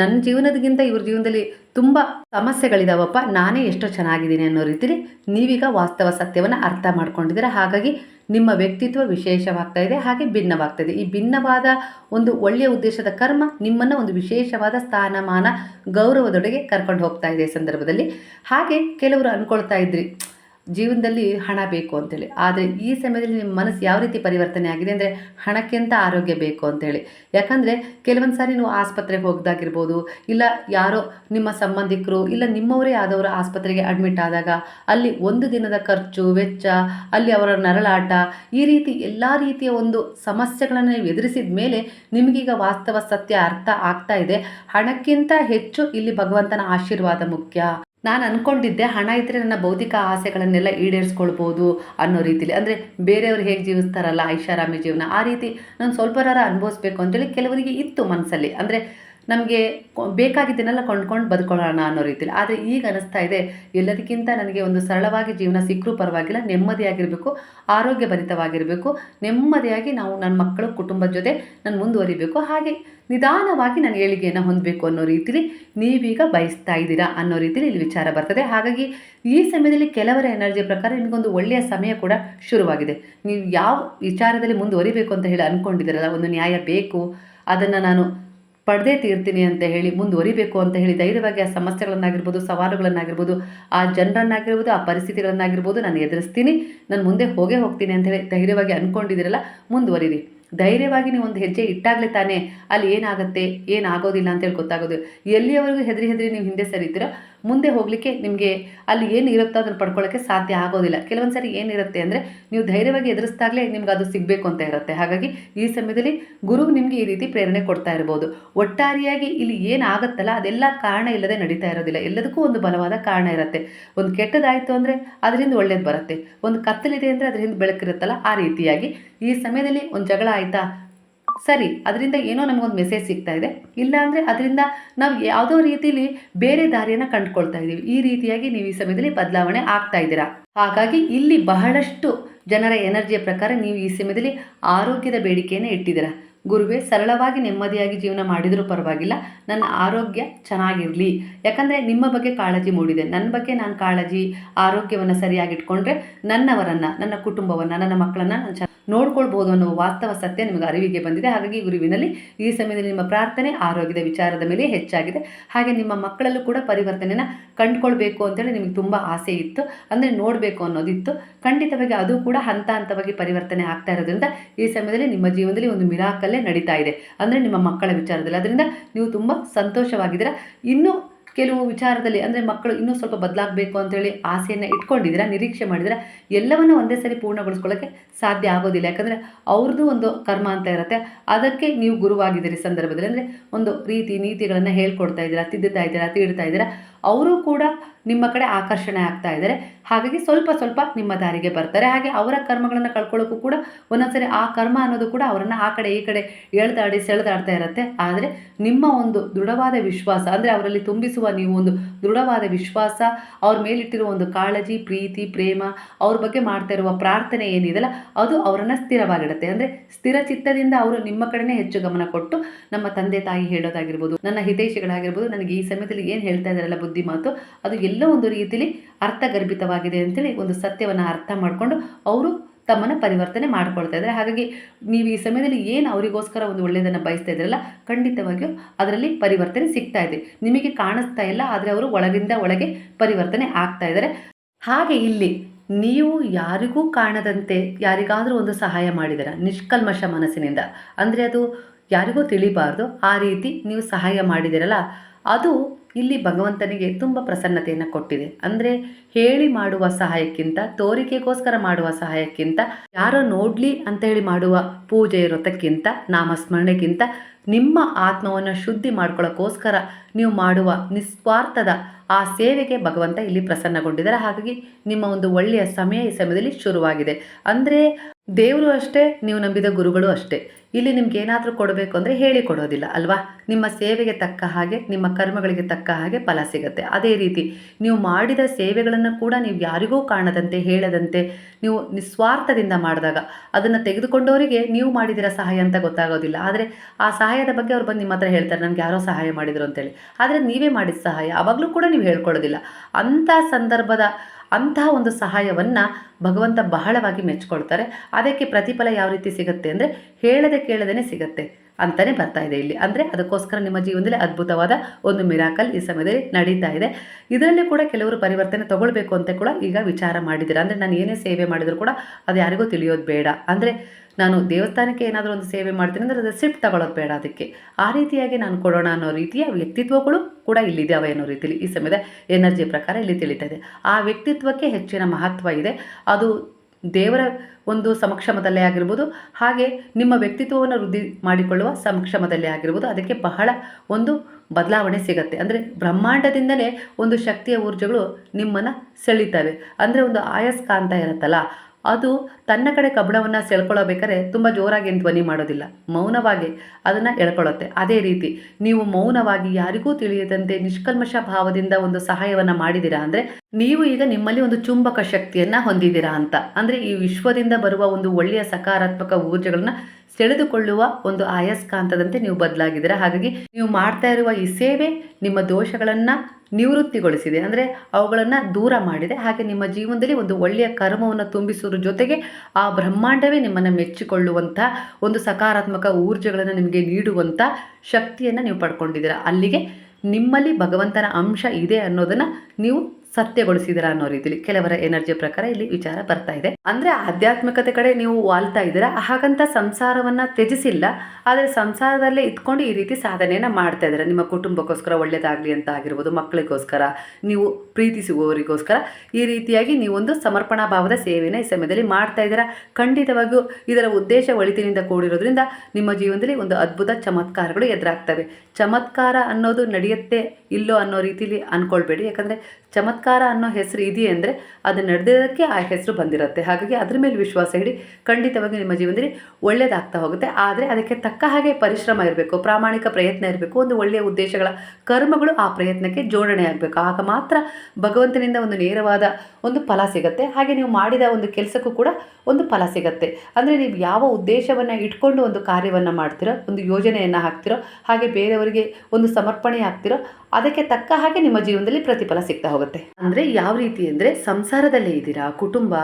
ನನ್ನ ಜೀವನದಗಿಂತ ಇವ್ರ ಜೀವನದಲ್ಲಿ ತುಂಬ ಸಮಸ್ಯೆಗಳಿದಾವಪ್ಪ, ನಾನೇ ಎಷ್ಟೋ ಚೆನ್ನಾಗಿದ್ದೀನಿ ಅನ್ನೋ ರೀತಿಲಿ ನೀವೀಗ ವಾಸ್ತವ ಸತ್ಯವನ್ನು ಅರ್ಥ ಮಾಡ್ಕೊಂಡಿದ್ದೀರ. ಹಾಗಾಗಿ ನಿಮ್ಮ ವ್ಯಕ್ತಿತ್ವ ವಿಶೇಷವಾಗ್ತಾ ಇದೆ, ಹಾಗೆ ಭಿನ್ನವಾಗ್ತಾ ಇದೆ. ಈ ಭಿನ್ನವಾದ ಒಂದು ಒಳ್ಳೆಯ ಉದ್ದೇಶದ ಕರ್ಮ ನಿಮ್ಮನ್ನು ಒಂದು ವಿಶೇಷವಾದ ಸ್ಥಾನಮಾನ ಗೌರವದೊಡೆಗೆ ಕರ್ಕೊಂಡು ಹೋಗ್ತಾ ಇದೆ ಸಂದರ್ಭದಲ್ಲಿ. ಹಾಗೆ ಕೆಲವರು ಅಂದ್ಕೊಳ್ತಾ ಇದ್ರಿ ಜೀವನದಲ್ಲಿ ಹಣ ಬೇಕು ಅಂತೇಳಿ. ಆದರೆ ಈ ಸಮಯದಲ್ಲಿ ನಿಮ್ಮ ಮನಸ್ಸು ಯಾವ ರೀತಿ ಪರಿವರ್ತನೆ ಆಗಿದೆ ಅಂದರೆ ಹಣಕ್ಕಿಂತ ಆರೋಗ್ಯ ಬೇಕು ಅಂತೇಳಿ. ಯಾಕಂದರೆ ಕೆಲವೊಂದು ಸಾರಿ ನೀವು ಆಸ್ಪತ್ರೆಗೆ ಹೋಗ್ದಾಗಿರ್ಬೋದು, ಇಲ್ಲ ಯಾರೋ ನಿಮ್ಮ ಸಂಬಂಧಿಕರು, ಇಲ್ಲ ನಿಮ್ಮವರೇ ಆದವರು ಆಸ್ಪತ್ರೆಗೆ ಅಡ್ಮಿಟ್ ಆದಾಗ ಅಲ್ಲಿ ಒಂದು ದಿನದ ಖರ್ಚು, ವೆಚ್ಚ, ಅಲ್ಲಿ ಅವರ ನರಳಾಟ, ಈ ರೀತಿ ಎಲ್ಲ ರೀತಿಯ ಒಂದು ಸಮಸ್ಯೆಗಳನ್ನು ನೀವು ಎದುರಿಸಿದ ಮೇಲೆ ನಿಮಗೀಗ ವಾಸ್ತವ ಸತ್ಯ ಅರ್ಥ ಆಗ್ತಾ ಇದೆ. ಹಣಕ್ಕಿಂತ ಹೆಚ್ಚು ಇಲ್ಲಿ ಭಗವಂತನ ಆಶೀರ್ವಾದ ಮುಖ್ಯ. ನಾನು ಅಂದ್ಕೊಂಡಿದ್ದೆ ಹಣ ಇದ್ದರೆ ನನ್ನ ಭೌತಿಕ ಆಸೆಗಳನ್ನೆಲ್ಲ ಈಡೇರಿಸ್ಕೊಳ್ಬೋದು ಅನ್ನೋ ರೀತಿಲಿ. ಅಂದರೆ ಬೇರೆಯವ್ರು ಹೇಗೆ ಜೀವಿಸ್ತಾರಲ್ಲ ಐಷಾರಾಮಿ ಜೀವನ, ಆ ರೀತಿ ನಾನು ಸ್ವಲ್ಪರಾರ ಅನುಭವಿಸ್ಬೇಕು ಅಂತೇಳಿ ಕೆಲವರಿಗೆ ಇತ್ತು ಮನಸ್ಸಲ್ಲಿ ಅಂದರೆ ನಮಗೆ ಬೇಕಾಗಿದ್ದನ್ನೆಲ್ಲ ಕೊಂಡ್ಕೊಂಡು ಬದುಕೊಳ್ಳೋಣ ಅನ್ನೋ ರೀತಿಯಲ್ಲಿ ಆದರೆ ಈಗ ಅನಿಸ್ತಾ ಇದೆ, ಎಲ್ಲದಕ್ಕಿಂತ ನನಗೆ ಒಂದು ಸರಳವಾಗಿ ಜೀವನ ಸಿಕ್ಕರೂ ಪರವಾಗಿಲ್ಲ, ನೆಮ್ಮದಿಯಾಗಿರಬೇಕು ಆರೋಗ್ಯ ಭರಿತವಾಗಿರಬೇಕು ನೆಮ್ಮದಿಯಾಗಿ ನಾವು ನನ್ನ ಮಕ್ಕಳು, ಕುಟುಂಬದ ಜೊತೆ ನಾನು ಮುಂದುವರಿಬೇಕು, ಹಾಗೆ ನಿಧಾನವಾಗಿ ನಾನು ಏಳಿಗೆಯನ್ನು ಹೊಂದಬೇಕು ಅನ್ನೋ ರೀತಿಲಿ ನೀವೀಗ ಬಯಸ್ತಾ ಇದ್ದೀರಾ ಅನ್ನೋ ರೀತಿಲಿ ಇಲ್ಲಿ ವಿಚಾರ ಬರ್ತದೆ. ಹಾಗಾಗಿ ಈ ಸಮಯದಲ್ಲಿ ಕೆಲವರ ಎನರ್ಜಿ ಪ್ರಕಾರ ನಿಮಗೊಂದು ಒಳ್ಳೆಯ ಸಮಯ ಕೂಡ ಶುರುವಾಗಿದೆ. ನೀವು ಯಾವ ವಿಚಾರದಲ್ಲಿ ಮುಂದುವರಿಬೇಕು ಅಂತ ಹೇಳಿ ಅಂದ್ಕೊಂಡಿದ್ದೀರಲ್ಲ ಒಂದು ನ್ಯಾಯ ಬೇಕು, ಅದನ್ನು ನಾನು ಪಡೆದೇ ತೀರ್ತೀನಿ ಅಂತ ಹೇಳಿ ಮುಂದುವರಿಬೇಕು ಅಂತ ಹೇಳಿ ಧೈರ್ಯವಾಗಿ ಆ ಸಮಸ್ಯೆಗಳನ್ನಾಗಿರ್ಬೋದು, ಸವಾಲುಗಳನ್ನಾಗಿರ್ಬೋದು, ಆ ಜನರನ್ನಾಗಿರ್ಬೋದು, ಆ ಪರಿಸ್ಥಿತಿಗಳನ್ನಾಗಿರ್ಬೋದು ನಾನು ಎದುರಿಸ್ತೀನಿ. ನಾನು ಮುಂದೆ ಹೋಗೇ ಹೋಗ್ತೀನಿ ಅಂತ ಹೇಳಿ ಧೈರ್ಯವಾಗಿ ಅಂದ್ಕೊಂಡಿದ್ದೀರಲ್ಲ, ಮುಂದುವರಿರಿ. ಧೈರ್ಯವಾಗಿ ನೀವು ಒಂದು ಹೆಜ್ಜೆ ಇಟ್ಟಾಗಲೇ ತಾನೇ ಅಲ್ಲಿ ಏನಾಗುತ್ತೆ, ಏನಾಗೋದಿಲ್ಲ ಅಂತೇಳಿ ಗೊತ್ತಾಗೋದು. ಎಲ್ಲಿಯವರೆಗೂ ಹೆದರಿ ಹೆದರಿ ನೀವು ಹಿಂದೆ ಸರಿತೀರೋ ಮುಂದೆ ಹೋಗಲಿಕ್ಕೆ ನಿಮಗೆ ಅಲ್ಲಿ ಏನು ಇರುತ್ತೋ ಅದನ್ನು ಪಡ್ಕೊಳ್ಳೋಕ್ಕೆ ಸಾಧ್ಯ ಆಗೋದಿಲ್ಲ. ಕೆಲವೊಂದು ಸರಿ ಏನಿರುತ್ತೆ ಅಂದರೆ ನೀವು ಧೈರ್ಯವಾಗಿ ಎದುರಿಸ್ದಾಗಲೇ ನಿಮ್ಗೆ ಅದು ಸಿಗಬೇಕು ಅಂತ ಇರುತ್ತೆ. ಹಾಗಾಗಿ ಈ ಸಮಯದಲ್ಲಿ ಗುರು ನಿಮಗೆ ಈ ರೀತಿ ಪ್ರೇರಣೆ ಕೊಡ್ತಾ ಇರ್ಬೋದು. ಒಟ್ಟಾರೆಯಾಗಿ ಇಲ್ಲಿ ಏನಾಗುತ್ತಲ್ಲ ಅದೆಲ್ಲ ಕಾರಣ ಇಲ್ಲದೆ ನಡೀತಾ ಇರೋದಿಲ್ಲ. ಎಲ್ಲದಕ್ಕೂ ಒಂದು ಬಲವಾದ ಕಾರಣ ಇರುತ್ತೆ. ಒಂದು ಕೆಟ್ಟದಾಯಿತು ಅಂದರೆ ಅದರಿಂದ ಒಳ್ಳೇದು ಬರುತ್ತೆ. ಒಂದು ಕತ್ತಲಿದೆ ಅಂದರೆ ಅದರಿಂದ ಬೆಳಕಿರುತ್ತಲ್ಲ ಆ ರೀತಿಯಾಗಿ ಈ ಸಮಯದಲ್ಲಿ ಒಂದು ಜಗಳ ಆಯಿತಾ ಸರಿ, ಅದರಿಂದ ಏನೋ ನಮಗೊಂದು ಮೆಸೇಜ್ ಸಿಗ್ತಾ ಇದೆ. ಇಲ್ಲ ಅಂದರೆ ಅದರಿಂದ ನಾವು ಯಾವುದೋ ರೀತಿಲಿ ಬೇರೆ ದಾರಿಯನ್ನು ಕಂಡುಕೊಳ್ತಾ ಇದ್ದೀವಿ. ಈ ರೀತಿಯಾಗಿ ನೀವು ಈ ಸಮಯದಲ್ಲಿ ಬದಲಾವಣೆ ಆಗ್ತಾ ಇದ್ದೀರಾ. ಹಾಗಾಗಿ ಇಲ್ಲಿ ಬಹಳಷ್ಟು ಜನರ ಎನರ್ಜಿಯ ಪ್ರಕಾರ ನೀವು ಈ ಸಮಯದಲ್ಲಿ ಆರೋಗ್ಯದ ಬೇಡಿಕೆಯನ್ನು ಇಟ್ಟಿದ್ದೀರಾ. ಗುರುವೇ ಸರಳವಾಗಿ ನೆಮ್ಮದಿಯಾಗಿ ಜೀವನ ಮಾಡಿದರೂ ಪರವಾಗಿಲ್ಲ. ನನ್ನ ಆರೋಗ್ಯ ಚೆನ್ನಾಗಿರಲಿ. ಯಾಕಂದರೆ ನಿಮ್ಮ ಬಗ್ಗೆ ಕಾಳಜಿ ಮೂಡಿದೆ. ನನ್ನ ಬಗ್ಗೆ ನಾನು ಕಾಳಜಿ, ಆರೋಗ್ಯವನ್ನು ಸರಿಯಾಗಿ ಇಟ್ಕೊಂಡ್ರೆ ನನ್ನವರನ್ನು, ನನ್ನ ಕುಟುಂಬವನ್ನು, ನನ್ನ ಮಕ್ಕಳನ್ನು ನಾನು ಚೆನ್ನ ನೋಡ್ಕೊಳ್ಬೋದು ಅನ್ನೋ ವಾಸ್ತವ ಸತ್ಯ ನಿಮಗೆ ಅರಿವಿಗೆ ಬಂದಿದೆ. ಹಾಗಾಗಿ ಗುರುವಿನಲ್ಲಿ ಈ ಸಮಯದಲ್ಲಿ ನಿಮ್ಮ ಪ್ರಾರ್ಥನೆ, ಆರೋಗ್ಯದ ವಿಚಾರದ ಮೇಲೆ ಹೆಚ್ಚಾಗಿದೆ. ಹಾಗೆ ನಿಮ್ಮ ಮಕ್ಕಳಲ್ಲೂ ಕೂಡ ಪರಿವರ್ತನೆನ ಕಂಡುಕೊಳ್ಬೇಕು ಅಂತೇಳಿ ನಿಮಗೆ ತುಂಬ ಆಸೆ ಇತ್ತು. ಅಂದರೆ ನೋಡಬೇಕು ಅನ್ನೋದಿತ್ತು. ಖಂಡಿತವಾಗಿ ಅದು ಕೂಡ ಹಂತ ಹಂತವಾಗಿ ಪರಿವರ್ತನೆ ಆಗ್ತಾ ಇರೋದ್ರಿಂದ ಈ ಸಮಯದಲ್ಲಿ ನಿಮ್ಮ ಜೀವನದಲ್ಲಿ ಒಂದು ಮಿರಾಕಲ್ಲೇ ನಡೀತಾ ಇದೆ. ಅಂದರೆ ನಿಮ್ಮ ಮಕ್ಕಳ ವಿಚಾರದಲ್ಲಿ. ಅದರಿಂದ ನೀವು ತುಂಬ ಸಂತೋಷವಾಗಿದ್ದೀರ? ಇನ್ನೂ ಕೆಲವು ವಿಚಾರದಲ್ಲಿ ಅಂದರೆ ಮಕ್ಕಳು ಇನ್ನೂ ಸ್ವಲ್ಪ ಬದಲಾಗಬೇಕು ಅಂತೇಳಿ ಆಸೆಯನ್ನು ಇಟ್ಕೊಂಡಿದ್ದೀರಾ? ನಿರೀಕ್ಷೆ ಮಾಡಿದಿರ ಎಲ್ಲವನ್ನು ಒಂದೇ ಸರಿ ಪೂರ್ಣಗೊಳಿಸ್ಕೊಳ್ಳೋಕ್ಕೆ ಸಾಧ್ಯ ಆಗೋದಿಲ್ಲ. ಯಾಕಂದರೆ ಅವ್ರದ್ದು ಒಂದು ಕರ್ಮ ಅಂತ ಇರುತ್ತೆ. ಅದಕ್ಕೆ ನೀವು ಗುರುವಾಗಿದ್ದೀರಿ ಸಂದರ್ಭದಲ್ಲಿ. ಅಂದರೆ ಒಂದು ರೀತಿ ನೀತಿಗಳನ್ನು ಹೇಳ್ಕೊಡ್ತಾ ಇದ್ದೀರಾ, ತಿದ್ದುತ್ತಾ ಇದ್ದೀರಾ, ತೀಡ್ತಾ ಇದ್ದೀರಾ? ಅವರು ಕೂಡ ನಿಮ್ಮ ಕಡೆ ಆಕರ್ಷಣೆ ಆಗ್ತಾ ಇದ್ದಾರೆ. ಹಾಗಾಗಿ ಸ್ವಲ್ಪ ಸ್ವಲ್ಪ ನಿಮ್ಮ ದಾರಿಗೆ ಬರ್ತಾರೆ. ಹಾಗೆ ಅವರ ಕರ್ಮಗಳನ್ನು ಕಳ್ಕೊಳ್ಳೋಕ್ಕೂ ಕೂಡ ಒಂದೊಂದ್ಸರಿ ಆ ಕರ್ಮ ಅನ್ನೋದು ಕೂಡ ಅವರನ್ನು ಆ ಕಡೆ ಈ ಕಡೆ ಎಳ್ದಾಡಿ ಸೆಳೆದಾಡ್ತಾ ಇರುತ್ತೆ. ಆದರೆ ನಿಮ್ಮ ಒಂದು ದೃಢವಾದ ವಿಶ್ವಾಸ, ಅಂದರೆ ಅವರಲ್ಲಿ ತುಂಬಿಸುವ ನೀವು ಒಂದು ದೃಢವಾದ ವಿಶ್ವಾಸ, ಅವ್ರ ಮೇಲಿಟ್ಟಿರುವ ಒಂದು ಕಾಳಜಿ, ಪ್ರೀತಿ, ಪ್ರೇಮ, ಅವ್ರ ಬಗ್ಗೆ ಮಾಡ್ತಾ ಇರುವ ಪ್ರಾರ್ಥನೆ ಏನಿದೆಯಲ್ಲ, ಅದು ಅವರನ್ನು ಸ್ಥಿರವಾಗಿಡುತ್ತೆ. ಅಂದರೆ ಸ್ಥಿರ ಚಿತ್ತದಿಂದ ಅವರು ನಿಮ್ಮ ಕಡೆನೇ ಹೆಚ್ಚು ಗಮನ ಕೊಟ್ಟು ನಮ್ಮ ತಂದೆ ತಾಯಿ ಹೇಳೋದಾಗಿರ್ಬೋದು, ನನ್ನ ಹಿತೈಷಿಗಳಾಗಿರ್ಬೋದು, ನನಗೆ ಈ ಸಮಯದಲ್ಲಿ ಏನು ಹೇಳ್ತಾ ಇದ್ದಾರಲ್ಲ ಬುದ್ಧಿ ಮಾತು, ಅದು ಎಲ್ಲೋ ಒಂದು ರೀತಿಯಲ್ಲಿ ಅರ್ಥಗರ್ಭಿತವಾಗಿದೆ ಅಂತೇಳಿ ಒಂದು ಸತ್ಯವನ್ನು ಅರ್ಥ ಮಾಡಿಕೊಂಡು ಅವರು ತಮ್ಮನ್ನು ಪರಿವರ್ತನೆ ಮಾಡ್ಕೊಳ್ತಾ ಇದ್ದಾರೆ. ಹಾಗಾಗಿ ನೀವು ಈ ಸಮಯದಲ್ಲಿ ಏನು ಅವರಿಗೋಸ್ಕರ ಒಂದು ಒಳ್ಳೆಯದನ್ನು ಬಯಸ್ತಾ ಇದ್ರಲ್ಲ, ಖಂಡಿತವಾಗಿಯೂ ಅದರಲ್ಲಿ ಪರಿವರ್ತನೆ ಸಿಗ್ತಾ ಇದೆ. ನಿಮಗೆ ಕಾಣಿಸ್ತಾ ಇಲ್ಲ, ಆದರೆ ಅವರು ಒಳಗಿಂದ ಒಳಗೆ ಪರಿವರ್ತನೆ ಆಗ್ತಾ ಇದ್ದಾರೆ. ಹಾಗೆ ಇಲ್ಲಿ ನೀವು ಯಾರಿಗೂ ಕಾಣದಂತೆ ಯಾರಿಗಾದರೂ ಒಂದು ಸಹಾಯ ಮಾಡಿದರೆ? ನಿಷ್ಕಲ್ಮಶ ಮನಸ್ಸಿನಿಂದ. ಅಂದರೆ ಅದು ಯಾರಿಗೂ ತಿಳಿಬಾರ್ದು. ಆ ರೀತಿ ನೀವು ಸಹಾಯ ಮಾಡಿದಿರಲ್ಲ, ಅದು ಇಲ್ಲಿ ಭಗವಂತನಿಗೆ ತುಂಬ ಪ್ರಸನ್ನತೆಯನ್ನು ಕೊಟ್ಟಿದೆ. ಅಂದರೆ ಹೇಳಿ ಮಾಡುವ ಸಹಾಯಕ್ಕಿಂತ, ತೋರಿಕೆಗೋಸ್ಕರ ಮಾಡುವ ಸಹಾಯಕ್ಕಿಂತ, ಯಾರೋ ನೋಡಲಿ ಅಂತ ಹೇಳಿ ಮಾಡುವ ಪೂಜೆ ವ್ರತಕ್ಕಿಂತ, ನಾಮಸ್ಮರಣೆಗಿಂತ, ನಿಮ್ಮ ಆತ್ಮವನ್ನು ಶುದ್ಧಿ ಮಾಡ್ಕೊಳ್ಳೋಕ್ಕೋಸ್ಕರ ನೀವು ಮಾಡುವ ನಿಸ್ವಾರ್ಥದ ಆ ಸೇವೆಗೆ ಭಗವಂತ ಇಲ್ಲಿ ಪ್ರಸನ್ನಗೊಂಡಿದ್ದಾರೆ. ಹಾಗಾಗಿ ನಿಮ್ಮ ಒಂದು ಒಳ್ಳೆಯ ಸಮಯ ಈ ಸಮಯದಲ್ಲಿ ಶುರುವಾಗಿದೆ. ಅಂದರೆ ದೇವರು ಅಷ್ಟೇ, ನೀವು ನಂಬಿದ ಗುರುಗಳು ಅಷ್ಟೇ. ಇಲ್ಲಿ ನಿಮ್ಗೆ ಏನಾದರೂ ಕೊಡಬೇಕು ಅಂದರೆ ಹೇಳಿ ಕೊಡೋದಿಲ್ಲ, ಅಲ್ವಾ? ನಿಮ್ಮ ಸೇವೆಗೆ ತಕ್ಕ ಹಾಗೆ, ನಿಮ್ಮ ಕರ್ಮಗಳಿಗೆ ತಕ್ಕ ಹಾಗೆ ಫಲ ಸಿಗುತ್ತೆ. ಅದೇ ರೀತಿ, ನೀವು ಮಾಡಿದ ಸೇವೆಗಳನ್ನು ಕೂಡ ನೀವು ಯಾರಿಗೂ ಕಾಣದಂತೆ, ಹೇಳದಂತೆ, ನೀವು ನಿಸ್ವಾರ್ಥದಿಂದ ಮಾಡಿದಾಗ, ಅದನ್ನು ತೆಗೆದುಕೊಂಡವರಿಗೆ ನೀವು ಮಾಡಿದಿರ ಸಹಾಯ ಅಂತ ಗೊತ್ತಾಗೋದಿಲ್ಲ. ಆದರೆ ಆ ಸಹಾಯದ ಬಗ್ಗೆ ಅವ್ರು ಬಂದು ನಿಮ್ಮ ಹತ್ರ ಹೇಳ್ತಾರೆ, ನನಗೆ ಯಾರೋ ಸಹಾಯ ಮಾಡಿದರು ಅಂತೇಳಿ. ಆದರೆ ನೀವೇ ಮಾಡಿದ ಸಹಾಯ ಆವಾಗಲೂ ಕೂಡ ನೀವು ಹೇಳ್ಕೊಳ್ಳೋದಿಲ್ಲ. ಅಂಥ ಸಂದರ್ಭದ ಅಂತಹ ಒಂದು ಸಹಾಯವನ್ನು ಭಗವಂತ ಬಹಳವಾಗಿ ಮೆಚ್ಕೊಳ್ತಾರೆ. ಅದಕ್ಕೆ ಪ್ರತಿಫಲ ಯಾವ ರೀತಿ ಸಿಗುತ್ತೆ ಅಂದರೆ ಹೇಳದೆ ಕೇಳದೇ ಸಿಗುತ್ತೆ. ಅಂತಲೇ ಬರ್ತಾ ಇದೆ ಇಲ್ಲಿ. ಅಂದರೆ ಅದಕ್ಕೋಸ್ಕರ ನಿಮ್ಮ ಜೀವನದಲ್ಲಿ ಅದ್ಭುತವಾದ ಒಂದು ಮಿರಾಕಲ್ ಈ ಸಮಯದಲ್ಲಿ ನಡೀತಾ ಇದೆ. ಇದರಲ್ಲಿ ಕೂಡ ಕೆಲವರು ಪರಿವರ್ತನೆ ತಗೊಳ್ಬೇಕು ಅಂತ ಕೂಡ ಈಗ ವಿಚಾರ ಮಾಡಿದ್ದೀರಾ. ಅಂದರೆ ನಾನು ಏನೇ ಸೇವೆ ಮಾಡಿದರೂ ಕೂಡ ಅದು ಯಾರಿಗೂ ತಿಳಿಯೋದು ಬೇಡ. ಅಂದರೆ ನಾನು ದೇವಸ್ಥಾನಕ್ಕೆ ಏನಾದರೂ ಒಂದು ಸೇವೆ ಮಾಡ್ತೀನಿ ಅಂದರೆ ಅದು ಸಿಟ್ ತಗೊಳ್ಳೋದು ಬೇಡ ಅದಕ್ಕೆ. ಆ ರೀತಿಯಾಗಿ ನಾನು ಕೊಡೋಣ ಅನ್ನೋ ರೀತಿಯ ವ್ಯಕ್ತಿತ್ವಗಳು ಕೂಡ ಇಲ್ಲಿದ್ದಾವೆ ಅನ್ನೋ ರೀತಿಯಲ್ಲಿ ಈ ಸಮಯದ ಎನರ್ಜಿ ಪ್ರಕಾರ ಇಲ್ಲಿ ತಿಳಿತಾ ಇದೆ. ಆ ವ್ಯಕ್ತಿತ್ವಕ್ಕೆ ಹೆಚ್ಚಿನ ಮಹತ್ವ ಇದೆ. ಅದು ದೇವರ ಒಂದು ಸಮಕ್ಷಮದಲ್ಲೇ ಆಗಿರ್ಬೋದು, ಹಾಗೆ ನಿಮ್ಮ ವ್ಯಕ್ತಿತ್ವವನ್ನು ವೃದ್ಧಿ ಮಾಡಿಕೊಳ್ಳುವ ಸಮಕ್ಷಮದಲ್ಲೇ ಆಗಿರ್ಬೋದು, ಅದಕ್ಕೆ ಬಹಳ ಒಂದು ಬದಲಾವಣೆ ಸಿಗತ್ತೆ. ಅಂದರೆ ಬ್ರಹ್ಮಾಂಡದಿಂದಲೇ ಒಂದು ಶಕ್ತಿಯ ಊರ್ಜೆಗಳು ನಿಮ್ಮನ್ನು ಸೆಳೀತವೆ. ಅಂದರೆ ಒಂದು ಆಯಸ್ಕಾಂತ ಇರುತ್ತಲ್ಲ ಅದು ತನ್ನ ಕಡೆ ಕಬ್ಬಣವನ್ನು ಸೆಳ್ಕೊಳ್ಳಬೇಕಾದ್ರೆ ತುಂಬ ಜೋರಾಗಿ ಏನು ಧ್ವನಿ ಮಾಡೋದಿಲ್ಲ. ಮೌನವಾಗಿ ಅದನ್ನು ಎಳ್ಕೊಳ್ಳುತ್ತೆ. ಅದೇ ರೀತಿ ನೀವು ಮೌನವಾಗಿ ಯಾರಿಗೂ ತಿಳಿಯದಂತೆ ನಿಷ್ಕಲ್ಮಶ ಭಾವದಿಂದ ಒಂದು ಸಹಾಯವನ್ನು ಮಾಡಿದ್ದೀರಾ ಅಂದರೆ ನೀವು ಈಗ ನಿಮ್ಮಲ್ಲಿ ಒಂದು ಚುಂಬಕ ಶಕ್ತಿಯನ್ನು ಹೊಂದಿದ್ದೀರಾ ಅಂತ. ಅಂದರೆ ಈ ವಿಶ್ವದಿಂದ ಬರುವ ಒಂದು ಒಳ್ಳೆಯ ಸಕಾರಾತ್ಮಕ ಊರ್ಜೆಗಳನ್ನ ಸೆಳೆದುಕೊಳ್ಳುವ ಒಂದು ಆಯಸ್ಕಾಂತದಂತೆ ನೀವು ಬದಲಾಗಿದ್ದೀರಾ. ಹಾಗಾಗಿ ನೀವು ಮಾಡ್ತಾ ಇರುವ ಈ ಸೇವೆ ನಿಮ್ಮ ದೋಷಗಳನ್ನು ನಿವೃತ್ತಿಗೊಳಿಸಿದೆ. ಅಂದರೆ ಅವುಗಳನ್ನು ದೂರ ಮಾಡಿದೆ. ಹಾಗೆ ನಿಮ್ಮ ಜೀವನದಲ್ಲಿ ಒಂದು ಒಳ್ಳೆಯ ಕರ್ಮವನ್ನು ತುಂಬಿಸುವುದ್ರ ಜೊತೆಗೆ ಆ ಬ್ರಹ್ಮಾಂಡವೇ ನಿಮ್ಮನ್ನು ಮೆಚ್ಚಿಕೊಳ್ಳುವಂಥ ಒಂದು ಸಕಾರಾತ್ಮಕ ಊರ್ಜೆಗಳನ್ನು ನಿಮಗೆ ನೀಡುವಂಥ ಶಕ್ತಿಯನ್ನು ನೀವು ಪಡ್ಕೊಂಡಿದ್ದೀರಾ. ಅಲ್ಲಿಗೆ ನಿಮ್ಮಲ್ಲಿ ಭಗವಂತನ ಅಂಶ ಇದೆ ಅನ್ನೋದನ್ನು ನೀವು ಸತ್ಯಗೊಳಿಸಿದಿರ ಅನ್ನೋ ರೀತಿಲಿ ಕೆಲವರ ಎನರ್ಜಿ ಪ್ರಕಾರ ಇಲ್ಲಿ ವಿಚಾರ ಬರ್ತಾ ಇದೆ. ಅಂದ್ರೆ ಆಧ್ಯಾತ್ಮಿಕತೆ ಕಡೆ ನೀವು ವಾಲ್ತಾ ಇದ್ದೀರಾ? ಹಾಗಂತ ಸಂಸಾರವನ್ನ ತ್ಯಜಿಸಿಲ್ಲ. ಆದರೆ ಸಂಸಾರದಲ್ಲೇ ಇದ್ಕೊಂಡು ಈ ರೀತಿ ಸಾಧನೆಯನ್ನ ಮಾಡ್ತಾ ಇದ್ದಾರೆ? ನಿಮ್ಮ ಕುಟುಂಬಕ್ಕೋಸ್ಕರ ಒಳ್ಳೇದಾಗ್ಲಿ ಅಂತ ಆಗಿರ್ಬೋದು, ಮಕ್ಕಳಿಗೋಸ್ಕರ, ನೀವು ಪ್ರೀತಿಸುವವರಿಗೋಸ್ಕರ ಈ ರೀತಿಯಾಗಿ ನೀವೊಂದು ಸಮರ್ಪಣಾ ಭಾವದ ಸೇವೆಯನ್ನು ಈ ಸಮಯದಲ್ಲಿ ಮಾಡ್ತಾ ಇದ್ದೀರಾ? ಖಂಡಿತವಾಗಿಯೂ ಇದರ ಉದ್ದೇಶ ಒಳಿತಿನಿಂದ ಕೂಡಿರೋದ್ರಿಂದ ನಿಮ್ಮ ಜೀವನದಲ್ಲಿ ಒಂದು ಅದ್ಭುತ ಚಮತ್ಕಾರಗಳು ಎದುರಾಗ್ತವೆ. ಚಮತ್ಕಾರ ಅನ್ನೋದು ನಡೆಯುತ್ತೆ ಇಲ್ಲೋ ಅನ್ನೋ ರೀತಿಲಿ ಅನ್ಕೊಳ್ಬೇಡಿ. ಯಾಕಂದರೆ ಚಮತ್ಕಾರ ಅನ್ನೋ ಹೆಸರು ಇದೆಯೇ ಅಂದರೆ ಅದು ನಡೆದಿರೋದಕ್ಕೆ ಆ ಹೆಸರು ಬಂದಿರುತ್ತೆ. ಹಾಗಾಗಿ ಅದ್ರ ಮೇಲೆ ವಿಶ್ವಾಸ ಇಡಿ. ಖಂಡಿತವಾಗಿ ನಿಮ್ಮ ಜೀವನದಲ್ಲಿ ಒಳ್ಳೇದಾಗ್ತಾ ಹೋಗುತ್ತೆ. ಆದರೆ ಅದಕ್ಕೆ ತಕ್ಕ ಹಾಗೆ ಪರಿಶ್ರಮ ಇರಬೇಕು, ಪ್ರಾಮಾಣಿಕ ಪ್ರಯತ್ನ ಇರಬೇಕು. ಒಂದು ಒಳ್ಳೆಯ ಉದ್ದೇಶಗಳ, ಕರ್ಮಗಳು ಆ ಪ್ರಯತ್ನಕ್ಕೆ ಜೋಡಣೆ ಆಗಬೇಕು. ಆಗ ಮಾತ್ರ ಭಗವಂತನಿಂದ ಒಂದು ನೇರವಾದ ಒಂದು ಫಲ ಸಿಗುತ್ತೆ. ಹಾಗೆ ನೀವು ಮಾಡಿದ ಒಂದು ಕೆಲಸಕ್ಕೂ ಕೂಡ ಒಂದು ಫಲ ಸಿಗುತ್ತೆ. ಅಂದರೆ ನೀವು ಯಾವ ಉದ್ದೇಶವನ್ನು ಇಟ್ಕೊಂಡು ಒಂದು ಕಾರ್ಯವನ್ನು ಮಾಡ್ತೀರೋ, ಒಂದು ಯೋಜನೆಯನ್ನು ಹಾಕ್ತಿರೋ, ಹಾಗೆ ಬೇರೆಯವರಿಗೆ ಒಂದು ಸಮರ್ಪಣೆ ಆಗ್ತಿರೋ ಅದಕ್ಕೆ ತಕ್ಕ ಹಾಗೆ ನಿಮ್ಮ ಜೀವನದಲ್ಲಿ ಪ್ರತಿಫಲ ಸಿಗ್ತಾ ಹೋಗುತ್ತೆ. ಅಂದರೆ ಯಾವ ರೀತಿ ಅಂದರೆ ಸಂಸಾರದಲ್ಲೇ ಇದ್ದೀರಾ? ಕುಟುಂಬ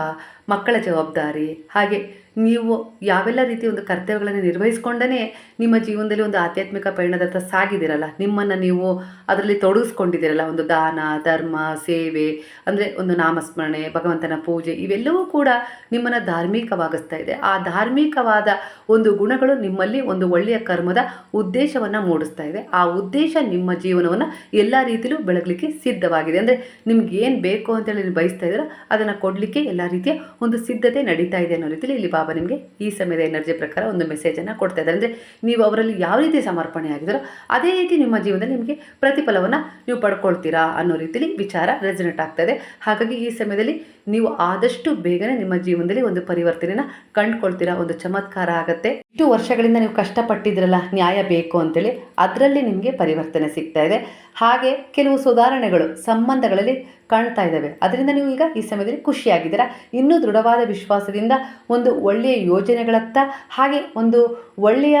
ಮಕ್ಕಳ ಜವಾಬ್ದಾರಿ, ಹಾಗೆ ನೀವು ಯಾವೆಲ್ಲ ರೀತಿ ಒಂದು ಕರ್ತವ್ಯಗಳನ್ನು ನಿರ್ವಹಿಸ್ಕೊಂಡೇ ನಿಮ್ಮ ಜೀವನದಲ್ಲಿ ಒಂದು ಆಧ್ಯಾತ್ಮಿಕ ಪಯಣದತ್ತ ಸಾಗಿದ್ದೀರಲ್ಲ, ನಿಮ್ಮನ್ನು ನೀವು ಅದರಲ್ಲಿ ತೊಡಗಿಸ್ಕೊಂಡಿದ್ದೀರಲ್ಲ, ಒಂದು ದಾನ, ಧರ್ಮ, ಸೇವೆ, ಅಂದರೆ ಒಂದು ನಾಮಸ್ಮರಣೆ, ಭಗವಂತನ ಪೂಜೆ, ಇವೆಲ್ಲವೂ ಕೂಡ ನಿಮ್ಮನ್ನು ಧಾರ್ಮಿಕವಾಗಿಸ್ತಾ ಇದೆ. ಆ ಧಾರ್ಮಿಕವಾದ ಒಂದು ಗುಣಗಳು ನಿಮ್ಮಲ್ಲಿ ಒಂದು ಒಳ್ಳೆಯ ಕರ್ಮದ ಉದ್ದೇಶವನ್ನು ಮೂಡಿಸ್ತಾ ಇದೆ. ಆ ಉದ್ದೇಶ ನಿಮ್ಮ ಜೀವನವನ್ನು ಎಲ್ಲ ರೀತಿಯಲ್ಲೂ ಬೆಳಗಲಿಕ್ಕೆ ಸಿದ್ಧವಾಗಿದೆ. ಅಂದರೆ ನಿಮ್ಗೆ ಏನು ಬೇಕು ಅಂತೇಳಿ ನೀವು ಬಯಸ್ತಾ ಇದ್ದೀರೋ ಅದನ್ನು ಕೊಡಲಿಕ್ಕೆ ಎಲ್ಲ ರೀತಿಯ ಒಂದು ಸಿದ್ಧತೆ ನಡೀತಾ ಇದೆ ಅನ್ನೋ ರೀತಿಯಲ್ಲಿ ಇಲ್ಲಿ ಬಾಬಾ ನಿಮಗೆ ಈ ಸಮಯದ ಎನರ್ಜಿ ಪ್ರಕಾರ ಒಂದು ಮೆಸೇಜನ್ನು ಕೊಡ್ತಾ ಇದ್ದಾರೆ. ಅಂದರೆ ನೀವು ಅವರಲ್ಲಿ ಯಾವ ರೀತಿ ಸಮರ್ಪಣೆ ಆಗಿದರೋ ಅದೇ ರೀತಿ ನಿಮ್ಮ ಜೀವನದಲ್ಲಿ ನಿಮಗೆ ಪ್ರತಿಫಲವನ್ನು ನೀವು ಪಡ್ಕೊಳ್ತೀರಾ ಅನ್ನೋ ರೀತಿಯಲ್ಲಿ ವಿಚಾರ ರೆಸನೇಟ್ ಆಗ್ತಾ ಇದೆ. ಹಾಗಾಗಿ ಈ ಸಮಯದಲ್ಲಿ ನೀವು ಆದಷ್ಟು ಬೇಗನೆ ನಿಮ್ಮ ಜೀವನದಲ್ಲಿ ಒಂದು ಪರಿವರ್ತನೆನ ಕಂಡುಕೊಳ್ತೀರಾ? ಒಂದು ಚಮತ್ಕಾರ ಆಗುತ್ತೆ. ಇಷ್ಟು ವರ್ಷಗಳಿಂದ ನೀವು ಕಷ್ಟಪಟ್ಟಿದ್ರಲ್ಲ, ನ್ಯಾಯ ಬೇಕು ಅಂತೇಳಿ ಅದರಲ್ಲಿ ನಿಮಗೆ ಪರಿವರ್ತನೆ ಸಿಗ್ತಾ ಇದೆ. ಹಾಗೆ ಕೆಲವು ಸುಧಾರಣೆಗಳು, ಸಂಬಂಧಗಳಲ್ಲಿ ಕಾಣ್ತಾ ಇದ್ದಾವೆ ಅದರಿಂದ ನೀವು ಈಗ ಈ ಸಮಯದಲ್ಲಿ ಖುಷಿಯಾಗಿದ್ದೀರಾ? ಇನ್ನೂ ದೃಢವಾದ ವಿಶ್ವಾಸದಿಂದ ಒಂದು ಒಳ್ಳೆಯ ಯೋಜನೆಗಳತ್ತ, ಹಾಗೆ ಒಂದು ಒಳ್ಳೆಯ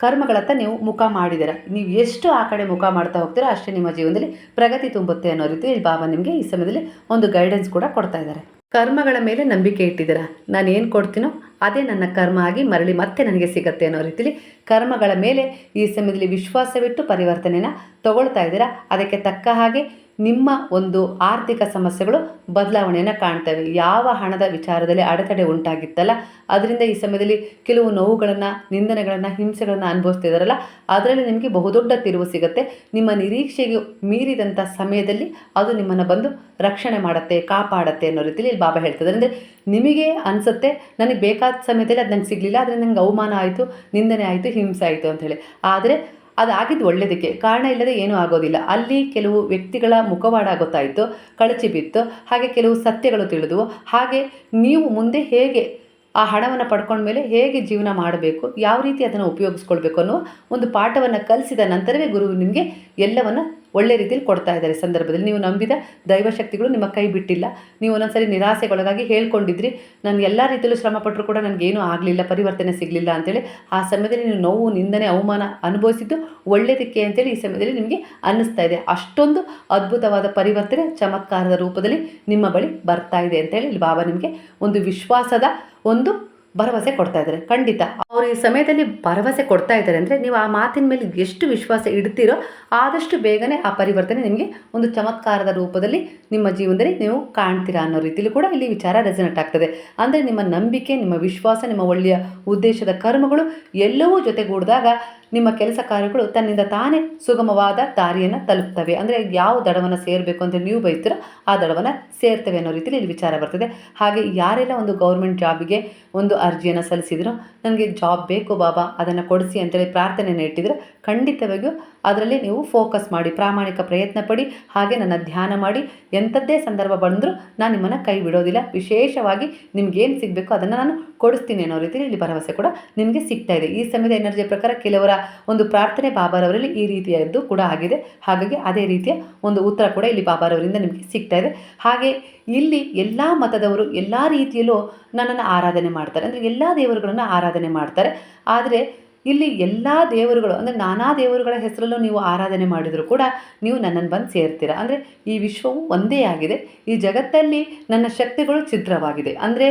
ಕರ್ಮಗಳತ್ತ ನೀವು ಮುಖ ಮಾಡಿದ್ದೀರ ನೀವು ಎಷ್ಟು ಆ ಕಡೆ ಮುಖ ಮಾಡ್ತಾ ಹೋಗ್ತೀರೋ ಅಷ್ಟೇ ನಿಮ್ಮ ಜೀವನದಲ್ಲಿ ಪ್ರಗತಿ ತುಂಬುತ್ತೆ ಅನ್ನೋ ರೀತಿ ಬಾಬಾ ನಿಮಗೆ ಈ ಸಮಯದಲ್ಲಿ ಒಂದು ಗೈಡೆನ್ಸ್ ಕೂಡ ಕೊಡ್ತಾ ಇದ್ದಾರೆ. ಕರ್ಮಗಳ ಮೇಲೆ ನಂಬಿಕೆ ಇಟ್ಟಿದ್ದೀರ? ನಾನು ಏನು ಕೊಡ್ತೀನೋ ಅದೇ ನನ್ನ ಕರ್ಮ ಆಗಿ ಮರಳಿ ಮತ್ತೆ ನನಗೆ ಸಿಗತ್ತೆ ಅನ್ನೋ ರೀತಿಲಿ ಕರ್ಮಗಳ ಮೇಲೆ ಈ ಸಮಯದಲ್ಲಿ ವಿಶ್ವಾಸವಿಟ್ಟು ಪರಿವರ್ತನೆನ ತಗೊಳ್ತಾ ಇದ್ದೀರಾ? ಅದಕ್ಕೆ ತಕ್ಕ ಹಾಗೆ ನಿಮ್ಮ ಒಂದು ಆರ್ಥಿಕ ಸಮಸ್ಯೆಗಳು ಬದಲಾವಣೆಯನ್ನು ಕಾಣ್ತವೆ. ಯಾವ ಹಣದ ವಿಚಾರದಲ್ಲಿ ಅಡೆತಡೆ ಉಂಟಾಗಿತ್ತಲ್ಲ, ಅದರಿಂದ ಈ ಸಮಯದಲ್ಲಿ ಕೆಲವು ನೋವುಗಳನ್ನು, ನಿಂದನೆಗಳನ್ನು, ಹಿಂಸೆಗಳನ್ನು ಅನುಭವಿಸ್ತಿದ್ದಾರಲ್ಲ ಅದರಲ್ಲಿ ನಿಮಗೆ ಬಹುದೊಡ್ಡ ತಿರುವು ಸಿಗುತ್ತೆ. ನಿಮ್ಮ ನಿರೀಕ್ಷೆಗೆ ಮೀರಿದಂಥ ಸಮಯದಲ್ಲಿ ಅದು ನಿಮ್ಮನ್ನು ಬಂದು ರಕ್ಷಣೆ ಮಾಡುತ್ತೆ, ಕಾಪಾಡುತ್ತೆ ಅನ್ನೋ ರೀತಿಯಲ್ಲಿ ಇಲ್ಲಿ ಬಾಬಾ ಹೇಳ್ತಿದ್ದಾರೆ ಅಂದರೆ ನಿಮಗೆ ಅನಿಸುತ್ತೆ, ನನಗೆ ಬೇಕಾದ ಸಮಯದಲ್ಲಿ ಅದು ನಂಗೆ ಸಿಗಲಿಲ್ಲ, ಆದರೆ ನಂಗೆ ಅವಮಾನ ಆಯಿತು, ನಿಂದನೆ ಆಯಿತು, ಹಿಂಸೆ ಆಯಿತು ಅಂಥೇಳಿ ಆದರೆ ಅದಾಗಿದ್ದು ಒಳ್ಳೆಯದಕ್ಕೆ ಕಾರಣ ಇಲ್ಲದೆ ಏನೂ ಆಗೋದಿಲ್ಲ. ಅಲ್ಲಿ ಕೆಲವು ವ್ಯಕ್ತಿಗಳ ಮುಖವಾಡ ಗೊತ್ತಾಯಿತು ಕಳಚಿ ಬಿತ್ತು. ಹಾಗೆ ಕೆಲವು ಸತ್ಯಗಳು ತಿಳಿದವು. ಹಾಗೆ ನೀವು ಮುಂದೆ ಹೇಗೆ ಆ ಹಣವನ್ನು ಪಡ್ಕೊಂಡ್ಮೇಲೆ ಹೇಗೆ ಜೀವನ ಮಾಡಬೇಕು, ಯಾವ ರೀತಿ ಅದನ್ನು ಉಪಯೋಗಿಸ್ಕೊಳ್ಬೇಕು ಅನ್ನೋ ಒಂದು ಪಾಠವನ್ನು ಕಲಿಸಿದ ನಂತರವೇ ಗುರು ನಿಮಗೆ ಎಲ್ಲವನ್ನು ಒಳ್ಳೆ ರೀತಿಯಲ್ಲಿ ಕೊಡ್ತಾ ಇದ್ದಾರೆ ಸಂದರ್ಭದಲ್ಲಿ. ನೀವು ನಂಬಿದ ದೈವಶಕ್ತಿಗಳು ನಿಮ್ಮ ಕೈ ಬಿಟ್ಟಿಲ್ಲ. ನೀವು ಒಂದೊಂದ್ಸರಿ ನಿರಾಸೆಗೊಳಗಾಗಿ ಹೇಳ್ಕೊಂಡಿದ್ರಿ. ನಾನು ಎಲ್ಲ ರೀತಿಯಲ್ಲೂ ಶ್ರಮ ಪಟ್ಟರು ಕೂಡ ನನಗೇನೂ ಆಗಲಿಲ್ಲ, ಪರಿವರ್ತನೆ ಸಿಗಲಿಲ್ಲ ಅಂತೇಳಿ. ಆ ಸಮಯದಲ್ಲಿ ನೀವು ನೋವು, ನಿಂದನೆ, ಅವಮಾನ ಅನುಭವಿಸಿದ್ದು ಒಳ್ಳೆಯದಕ್ಕೆ ಅಂತೇಳಿ ಈ ಸಮಯದಲ್ಲಿ ನಿಮಗೆ ಅನ್ನಿಸ್ತಾ ಇದೆ. ಅಷ್ಟೊಂದು ಅದ್ಭುತವಾದ ಪರಿವರ್ತನೆ, ಚಮತ್ಕಾರದ ರೂಪದಲ್ಲಿ ನಿಮ್ಮ ಬಳಿ ಬರ್ತಾ ಇದೆ ಅಂತೇಳಿ ಇಲ್ಲಿ ಬಾಬಾ ನಿಮಗೆ ಒಂದು ವಿಶ್ವಾಸದ ಒಂದು ಭರವಸೆ ಕೊಡ್ತಾ ಇದ್ದಾರೆ. ಖಂಡಿತ. ಅವರು ಈ ಸಮಯದಲ್ಲಿ ಭರವಸೆ ಕೊಡ್ತಾ ಇದ್ದಾರೆ ಅಂದರೆ ನೀವು ಆ ಮಾತಿನ ಮೇಲೆ ಎಷ್ಟು ವಿಶ್ವಾಸ ಇಡ್ತೀರೋ ಆದಷ್ಟು ಬೇಗನೆ ಆ ಪರಿವರ್ತನೆ ನಿಮಗೆ ಒಂದು ಚಮತ್ಕಾರದ ರೂಪದಲ್ಲಿ ನಿಮ್ಮ ಜೀವನದಲ್ಲಿ ನೀವು ಕಾಣ್ತೀರಾ ಅನ್ನೋ ರೀತಿಯಲ್ಲಿ ಕೂಡ ಇಲ್ಲಿ ವಿಚಾರ ರೆಸನೆಟ್ ಆಗ್ತದೆ. ಅಂದರೆ ನಿಮ್ಮ ನಂಬಿಕೆ, ನಿಮ್ಮ ವಿಶ್ವಾಸ, ನಿಮ್ಮ ಒಳ್ಳೆಯ ಉದ್ದೇಶದ ಕರ್ಮಗಳು ಎಲ್ಲವೂ ಜೊತೆಗೂಡಿದಾಗ ನಿಮ್ಮ ಕೆಲಸ ಕಾರ್ಯಗಳು ತನ್ನಿಂದ ತಾನೇ ಸುಗಮವಾದ ದಾರಿಯನ್ನು ತಲುಪ್ತವೆ. ಅಂದರೆ ಯಾವ ದಡವನ್ನು ಸೇರಬೇಕು ಅಂತ ನೀವು ಬಯಸ್ತೀರೋ ಆ ದಡವನ್ನು ಸೇರ್ತವೆ ಅನ್ನೋ ರೀತಿಯಲ್ಲಿ ಇಲ್ಲಿ ವಿಚಾರ ಬರ್ತದೆ. ಹಾಗೆ ಯಾರೆಲ್ಲ ಒಂದು ಗೌರ್ಮೆಂಟ್ ಜಾಬಿಗೆ ಒಂದು ಅರ್ಜಿಯನ್ನು ಸಲ್ಲಿಸಿದ್ರು, ನನಗೆ ಜಾಬ್ ಬೇಕು ಬಾಬಾ, ಅದನ್ನು ಕೊಡಿಸಿ ಅಂತೇಳಿ ಪ್ರಾರ್ಥನೆಯನ್ನು ಇಟ್ಟಿದ್ರು, ಖಂಡಿತವಾಗಿಯೂ ಅದರಲ್ಲಿ ನೀವು ಫೋಕಸ್ ಮಾಡಿ, ಪ್ರಾಮಾಣಿಕ ಪ್ರಯತ್ನ ಪಡಿ, ಹಾಗೆ ನನ್ನ ಧ್ಯಾನ ಮಾಡಿ, ಎಂಥದ್ದೇ ಸಂದರ್ಭ ಬಂದರೂ ನಾನು ನಿಮ್ಮನ್ನು ಕೈ ಬಿಡೋದಿಲ್ಲ. ವಿಶೇಷವಾಗಿ ನಿಮ್ಗೇನು ಸಿಗಬೇಕು ಅದನ್ನು ನಾನು ಕೊಡಿಸ್ತೀನಿ ಅನ್ನೋ ರೀತಿಯಲ್ಲಿ ಇಲ್ಲಿ ಭರವಸೆ ಕೂಡ ನಿಮಗೆ ಸಿಗ್ತಾ ಇದೆ. ಈ ಸಮಯದ ಎನರ್ಜಿ ಪ್ರಕಾರ ಕೆಲವರ ಒಂದು ಪ್ರಾರ್ಥನೆ ಬಾಬಾರವರಲ್ಲಿ ಈ ರೀತಿಯದ್ದು ಕೂಡ ಆಗಿದೆ. ಹಾಗಾಗಿ ಅದೇ ರೀತಿಯ ಒಂದು ಉತ್ತರ ಕೂಡ ಇಲ್ಲಿ ಬಾಬಾರವರಿಂದ ನಿಮಗೆ ಸಿಗ್ತಾ ಇದೆ. ಹಾಗೆ ಇಲ್ಲಿ ಎಲ್ಲ ಮತದವರು ಎಲ್ಲ ರೀತಿಯಲ್ಲೂ ನನ್ನನ್ನು ಆರಾಧನೆ ಮಾಡ್ತಾರೆ. ಅಂದರೆ ಎಲ್ಲ ದೇವರುಗಳನ್ನು ಆರಾಧನೆ ಮಾಡ್ತಾರೆ. ಆದರೆ ಇಲ್ಲಿ ಎಲ್ಲ ದೇವರುಗಳು, ಅಂದರೆ ನಾನಾ ದೇವರುಗಳ ಹೆಸರಲ್ಲೂ ನೀವು ಆರಾಧನೆ ಮಾಡಿದರೂ ಕೂಡ ನೀವು ನನ್ನನ್ನು ಬಂದು ಸೇರ್ತೀರ? ಅಂದರೆ ಈ ವಿಶ್ವವು ಒಂದೇ ಆಗಿದೆ. ಈ ಜಗತ್ತಲ್ಲಿ ನನ್ನ ಶಕ್ತಿಗಳು ಛಿದ್ರವಾಗಿದೆ. ಅಂದರೆ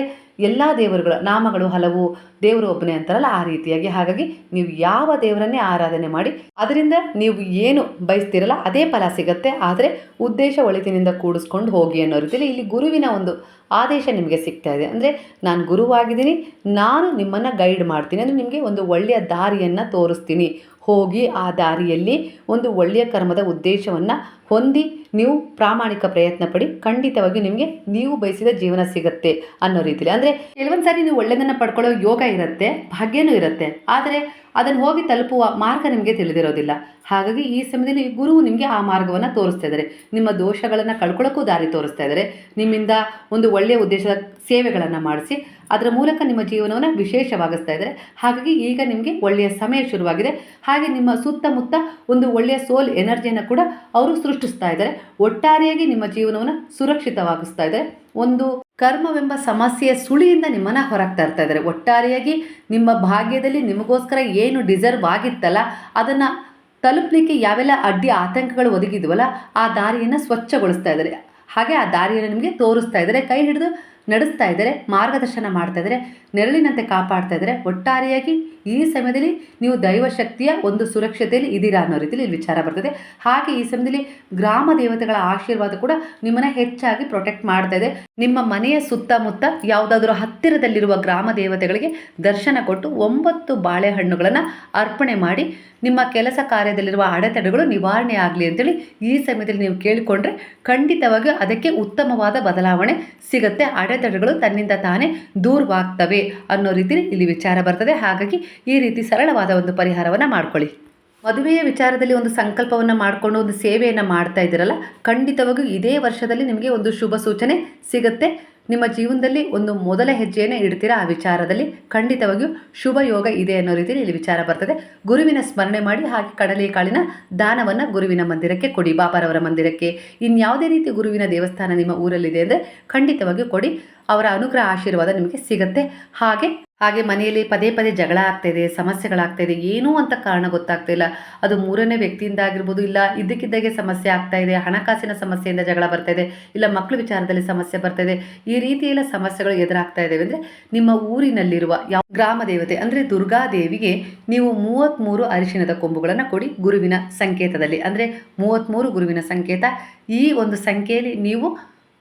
ಎಲ್ಲ ದೇವರುಗಳ, ನಾಮಗಳು, ಹಲವು ದೇವರು ಒಬ್ಬನೇ ಅಂತಾರಲ್ಲ ಆ ರೀತಿಯಾಗಿ. ಹಾಗಾಗಿ ನೀವು ಯಾವ ದೇವರನ್ನೇ ಆರಾಧನೆ ಮಾಡಿ, ಅದರಿಂದ ನೀವು ಏನು ಬಯಸ್ತಿರಲ್ಲ ಅದೇ ಫಲ ಸಿಗತ್ತೆ. ಆದರೆ ಉದ್ದೇಶ ಒಳಿತಿನಿಂದ ಕೂಡಿಸ್ಕೊಂಡು ಹೋಗಿ ಅನ್ನೋ ರೀತಿಯಲ್ಲಿ ಇಲ್ಲಿ ಗುರುವಿನ ಒಂದು ಆದೇಶ ನಿಮಗೆ ಸಿಗ್ತಾ ಇದೆ. ಅಂದರೆ ನಾನು ಗುರುವಾಗಿದ್ದೀನಿ, ನಾನು ನಿಮ್ಮನ್ನು ಗೈಡ್ ಮಾಡ್ತೀನಿ. ಅಂದರೆ ನಿಮಗೆ ಒಂದು ಒಳ್ಳೆಯ ದಾರಿಯನ್ನು ತೋರಿಸ್ತೀನಿ. ಹೋಗಿ ಆ ದಾರಿಯಲ್ಲಿ ಒಂದು ಒಳ್ಳೆಯ ಕರ್ಮದ ಉದ್ದೇಶವನ್ನು ಹೊಂದಿ ನೀವು ಪ್ರಾಮಾಣಿಕ ಪ್ರಯತ್ನ ಪಡಿ ಖಂಡಿತವಾಗಿ ನಿಮಗೆ ನೀವು ಬಯಸಿದ ಜೀವನ ಸಿಗುತ್ತೆ ಅನ್ನೋ ರೀತಿಯಲ್ಲಿ ಅಂದರೆ ಕೆಲವೊಂದು ಸಾರಿ ನೀವು ಒಳ್ಳೆಯದನ್ನು ಪಡ್ಕೊಳ್ಳೋ ಯೋಗ ಇರುತ್ತೆ, ಭಾಗ್ಯನೂ ಇರುತ್ತೆ, ಆದರೆ ಅದನ್ನು ಹೋಗಿ ತಲುಪುವ ಮಾರ್ಗ ನಿಮಗೆ ತಿಳಿದಿರೋದಿಲ್ಲ. ಹಾಗಾಗಿ ಈ ಸಮಯದಲ್ಲಿ ಗುರುವು ನಿಮಗೆ ಆ ಮಾರ್ಗವನ್ನು ತೋರಿಸ್ತಾ ಇದ್ದಾರೆ ನಿಮ್ಮ ದೋಷಗಳನ್ನು ಕಳ್ಕೊಳ್ಳೋಕ್ಕೂ ದಾರಿ ತೋರಿಸ್ತಾ ಇದ್ದಾರೆ ನಿಮ್ಮಿಂದ ಒಂದು ಒಳ್ಳೆಯ ಉದ್ದೇಶದ ಸೇವೆಗಳನ್ನು ಮಾಡಿಸಿ, ಅದರ ಮೂಲಕ ನಿಮ್ಮ ಜೀವನವನ್ನು ವಿಶೇಷವಾಗಿಸ್ತಾ ಇದ್ದಾರೆ ಹಾಗಾಗಿ ಈಗ ನಿಮಗೆ ಒಳ್ಳೆಯ ಸಮಯ ಶುರುವಾಗಿದೆ. ಹಾಗೆ ನಿಮ್ಮ ಸುತ್ತಮುತ್ತ ಒಂದು ಒಳ್ಳೆಯ ಸೋಲ್ ಎನರ್ಜಿಯನ್ನು ಕೂಡ ಅವರು ಸೃಷ್ಟಿಸ್ತಾ ಇದ್ದಾರೆ ಒಟ್ಟಾರೆಯಾಗಿ ನಿಮ್ಮ ಜೀವನವನ್ನು ಸುರಕ್ಷಿತವಾಗಿಸ್ತಾ ಇದೆ. ಒಂದು ಕರ್ಮವೆಂಬ ಸಮಸ್ಯೆಯ ಸುಳಿಯಿಂದ ನಿಮ್ಮನ್ನು ಹೊರಗ್ತಾ ಇರ್ತಾ ಇದ್ದಾರೆ. ಒಟ್ಟಾರೆಯಾಗಿ ನಿಮ್ಮ ಭಾಗ್ಯದಲ್ಲಿ ನಿಮಗೋಸ್ಕರ ಏನು ಡಿಸರ್ವ್ ಆಗಿತ್ತಲ್ಲ, ಅದನ್ನು ತಲುಪಲಿಕ್ಕೆ ಯಾವೆಲ್ಲ ಅಡ್ಡಿ ಆತಂಕಗಳು ಒದಗಿದ್ವಲ್ಲ, ಆ ದಾರಿಯನ್ನು ಸ್ವಚ್ಛಗೊಳಿಸ್ತಾ ಇದ್ದಾರೆ. ಹಾಗೆ ಆ ದಾರಿಯನ್ನು ನಿಮಗೆ ತೋರಿಸ್ತಾ ಇದ್ದಾರೆ. ಕೈ ಹಿಡಿದು ನಡೆಸ್ತಾ ಇದ್ದಾರೆ, ಮಾರ್ಗದರ್ಶನ ಮಾಡ್ತಾ ಇದ್ದಾರೆ, ನೆರಳಿನಂತೆ ಕಾಪಾಡ್ತಾ ಇದ್ದಾರೆ. ಒಟ್ಟಾರೆಯಾಗಿ ಈ ಸಮಯದಲ್ಲಿ ನೀವು ದೈವಶಕ್ತಿಯ ಒಂದು ಸುರಕ್ಷತೆಯಲ್ಲಿ ಇದ್ದೀರಾ ಅನ್ನೋ ರೀತಿಯಲ್ಲಿ ಇಲ್ಲಿ ವಿಚಾರ ಬರ್ತದೆ. ಹಾಗೆ ಈ ಸಮಯದಲ್ಲಿ ಗ್ರಾಮ ದೇವತೆಗಳ ಆಶೀರ್ವಾದ ಕೂಡ ನಿಮ್ಮನ್ನು ಹೆಚ್ಚಾಗಿ ಪ್ರೊಟೆಕ್ಟ್ ಮಾಡ್ತಾ ಇದೆ. ನಿಮ್ಮ ಮನೆಯ ಸುತ್ತಮುತ್ತ ಯಾವುದಾದ್ರೂ ಹತ್ತಿರದಲ್ಲಿರುವ ಗ್ರಾಮ ದೇವತೆಗಳಿಗೆ ದರ್ಶನ ಕೊಟ್ಟು ಒಂಬತ್ತು ಬಾಳೆಹಣ್ಣುಗಳನ್ನು ಅರ್ಪಣೆ ಮಾಡಿ ನಿಮ್ಮ ಕೆಲಸ ಕಾರ್ಯದಲ್ಲಿರುವ ಅಡೆತಡೆಗಳು ನಿವಾರಣೆ ಆಗಲಿ ಅಂತೇಳಿ ಈ ಸಮಯದಲ್ಲಿ ನೀವು ಕೇಳಿಕೊಂಡ್ರೆ ಖಂಡಿತವಾಗಿಯೂ ಅದಕ್ಕೆ ಉತ್ತಮವಾದ ಬದಲಾವಣೆ ಸಿಗುತ್ತೆ. ಅಡೆತಡೆಗಳು ತನ್ನಿಂದ ತಾನೇ ದೂರವಾಗ್ತವೆ ಅನ್ನೋ ರೀತಿ ಇಲ್ಲಿ ವಿಚಾರ ಬರ್ತದೆ. ಹಾಗಾಗಿ ಈ ರೀತಿ ಸರಳವಾದ ಒಂದು ಪರಿಹಾರವನ್ನು ಮಾಡ್ಕೊಳ್ಳಿ. ಮದುವೆಯ ವಿಚಾರದಲ್ಲಿ ಒಂದು ಸಂಕಲ್ಪವನ್ನು ಮಾಡಿಕೊಂಡು ಒಂದು ಸೇವೆಯನ್ನು ಮಾಡ್ತಾ ಇದ್ದೀರಲ್ಲ ಖಂಡಿತವಾಗಿಯೂ ಇದೇ ವರ್ಷದಲ್ಲಿ ನಿಮಗೆ ಒಂದು ಶುಭ ಸೂಚನೆ ಸಿಗುತ್ತೆ. ನಿಮ್ಮ ಜೀವನದಲ್ಲಿ ಒಂದು ಮೊದಲ ಹೆಜ್ಜೆಯನ್ನು ಇಡ್ತೀರಾ ಆ ವಿಚಾರದಲ್ಲಿ? ಖಂಡಿತವಾಗಿಯೂ ಶುಭ ಯೋಗ ಇದೆ ಅನ್ನೋ ರೀತಿಯಲ್ಲಿ ಇಲ್ಲಿ ವಿಚಾರ ಬರ್ತದೆ. ಗುರುವಿನ ಸ್ಮರಣೆ ಮಾಡಿ ಹಾಗೆ ಕಡಲೆ ಕಾಳಿನ ದಾನವನ್ನು ಗುರುವಿನ ಮಂದಿರಕ್ಕೆ ಕೊಡಿ ಬಾಬಾರವರ ಮಂದಿರಕ್ಕೆ. ಇನ್ಯಾವುದೇ ರೀತಿ ಗುರುವಿನ ದೇವಸ್ಥಾನ ನಿಮ್ಮ ಊರಲ್ಲಿದೆ ಅಂದರೆ ಖಂಡಿತವಾಗಿಯೂ ಕೊಡಿ. ಅವರ ಅನುಗ್ರಹ ಆಶೀರ್ವಾದ ನಿಮಗೆ ಸಿಗುತ್ತೆ. ಹಾಗೆ ಹಾಗೆ ಮನೆಯಲ್ಲಿ ಪದೇ ಪದೇ ಜಗಳ ಆಗ್ತಾಯಿದೆ ಸಮಸ್ಯೆಗಳಾಗ್ತಾಯಿದೆ ಏನೂ ಅಂತ ಕಾರಣ ಗೊತ್ತಾಗ್ತಾ ಇಲ್ಲ. ಅದು ಮೂರನೇ ವ್ಯಕ್ತಿಯಿಂದ ಆಗಿರ್ಬೋದು, ಇಲ್ಲ ಇದ್ದಕ್ಕಿದ್ದಾಗೆ ಸಮಸ್ಯೆ ಆಗ್ತಾ ಇದೆ, ಹಣಕಾಸಿನ ಸಮಸ್ಯೆಯಿಂದ ಜಗಳ ಬರ್ತಾ ಇದೆ, ಇಲ್ಲ ಮಕ್ಕಳ ವಿಚಾರದಲ್ಲಿ ಸಮಸ್ಯೆ ಬರ್ತಾ ಇದೆ. ಈ ರೀತಿ ಎಲ್ಲ ಸಮಸ್ಯೆಗಳು ಎದುರಾಗ್ತಾ ಇದ್ದಾವೆ ಅಂದರೆ ನಿಮ್ಮ ಊರಿನಲ್ಲಿರುವ ಯಾವ ಗ್ರಾಮ ದೇವತೆ ಅಂದರೆ ದುರ್ಗಾದೇವಿಗೆ ನೀವು ಮೂವತ್ತ್ಮೂರು ಅರಿಶಿಣದ ಕೊಂಬುಗಳನ್ನು ಕೊಡಿ ಗುರುವಿನ ಸಂಕೇತದಲ್ಲಿ. ಅಂದರೆ ಮೂವತ್ತ್ಮೂರು ಗುರುವಿನ ಸಂಕೇತ. ಈ ಒಂದು ಸಂಖ್ಯೆಯಲ್ಲಿ ನೀವು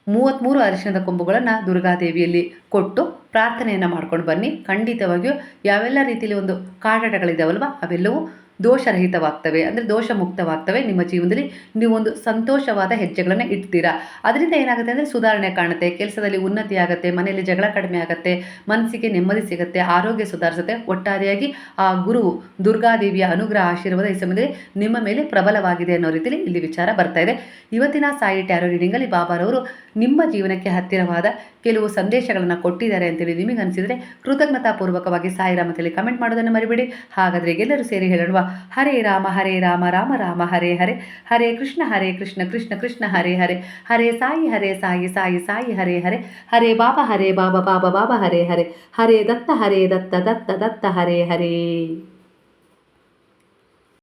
ಮೂವತ್ತ್ಮೂರು ಅರಿಶಿಣದ ಕೊಂಬುಗಳನ್ನು ದುರ್ಗಾದೇವಿಯಲ್ಲಿ ಕೊಟ್ಟು ಪ್ರಾರ್ಥನೆಯನ್ನು ಮಾಡ್ಕೊಂಡು ಬನ್ನಿ. ಖಂಡಿತವಾಗಿಯೂ ಯಾವೆಲ್ಲ ರೀತಿಯಲ್ಲಿ ಒಂದು ಕಾಡಾಟಗಳಿದ್ದಾವಲ್ವ ಅವೆಲ್ಲವೂ ದೋಷರಹಿತವಾಗ್ತವೆ, ಅಂದರೆ ದೋಷ ಮುಕ್ತವಾಗ್ತವೆ ನಿಮ್ಮ ಜೀವನದಲ್ಲಿ. ನೀವೊಂದು ಸಂತೋಷವಾದ ಹೆಜ್ಜೆಗಳನ್ನು ಇಡ್ತೀರಾ. ಅದರಿಂದ ಏನಾಗುತ್ತೆ ಅಂದರೆ ಸುಧಾರಣೆ ಕಾಣುತ್ತೆ, ಕೆಲಸದಲ್ಲಿ ಉನ್ನತಿ ಆಗುತ್ತೆ, ಮನೆಯಲ್ಲಿ ಜಗಳ ಕಡಿಮೆ ಆಗುತ್ತೆ, ಮನಸ್ಸಿಗೆ ನೆಮ್ಮದಿ ಸಿಗುತ್ತೆ, ಆರೋಗ್ಯ ಸುಧಾರಿಸುತ್ತೆ. ಒಟ್ಟಾರೆಯಾಗಿ ಆ ಗುರು ದುರ್ಗಾದೇವಿಯ ಅನುಗ್ರಹ ಆಶೀರ್ವಾದ ಈ ಸಮಯದಲ್ಲಿ ನಿಮ್ಮ ಮೇಲೆ ಪ್ರಬಲವಾಗಿದೆ ಅನ್ನೋ ರೀತಿಯಲ್ಲಿ ಇಲ್ಲಿ ವಿಚಾರ ಬರ್ತಾ ಇದೆ. ಇವತ್ತಿನ ಸಾಯಿ ಟ್ಯಾರೋ ರೀಡಿಂಗಲ್ಲಿ ಬಾಬಾರವರು ನಿಮ್ಮ ಜೀವನಕ್ಕೆ ಹತ್ತಿರವಾದ ಕೆಲವು ಸಂದೇಶಗಳನ್ನು ಕೊಟ್ಟಿದ್ದಾರೆ ಅಂತೇಳಿ ನಿಮಗೆ ಅನಿಸಿದರೆ ಕೃತಜ್ಞತಾಪೂರ್ವಕವಾಗಿ ಸಾಯಿರಾಮ ರಾಮದಲ್ಲಿ ಕಮೆಂಟ್ ಮಾಡೋದನ್ನು ಮರಿಬೇಡಿ. ಹಾಗಾದರೆ ಎಲ್ಲರೂ ಸೇರಿ ಹೇಳುವ ಹರೇ ರಾಮ ಹರೇ ರಾಮ ರಾಮ ರಾಮ, ಹರೇ ಹರೇ ಹರೇ ಕೃಷ್ಣ ಹರೇ ಕೃಷ್ಣ ಕೃಷ್ಣ ಕೃಷ್ಣ, ಹರೇ ಹರೇ ಹರೇ ಸಾಯಿ ಹರೇ ಸಾಯಿ ಸಾಯಿ ಸಾಯಿ, ಹರೇ ಹರೇ ಹರೇ ಬಾಬಾ ಹರೇ ಬಾಬಾ ಬಾಬಾ ಬಾಬಾ, ಹರೇ ಹರೇ ಹರೇ ದತ್ತ ಹರೇ ದತ್ತ ದತ್ತ ದತ್ತ, ಹರೇ ಹರೇ.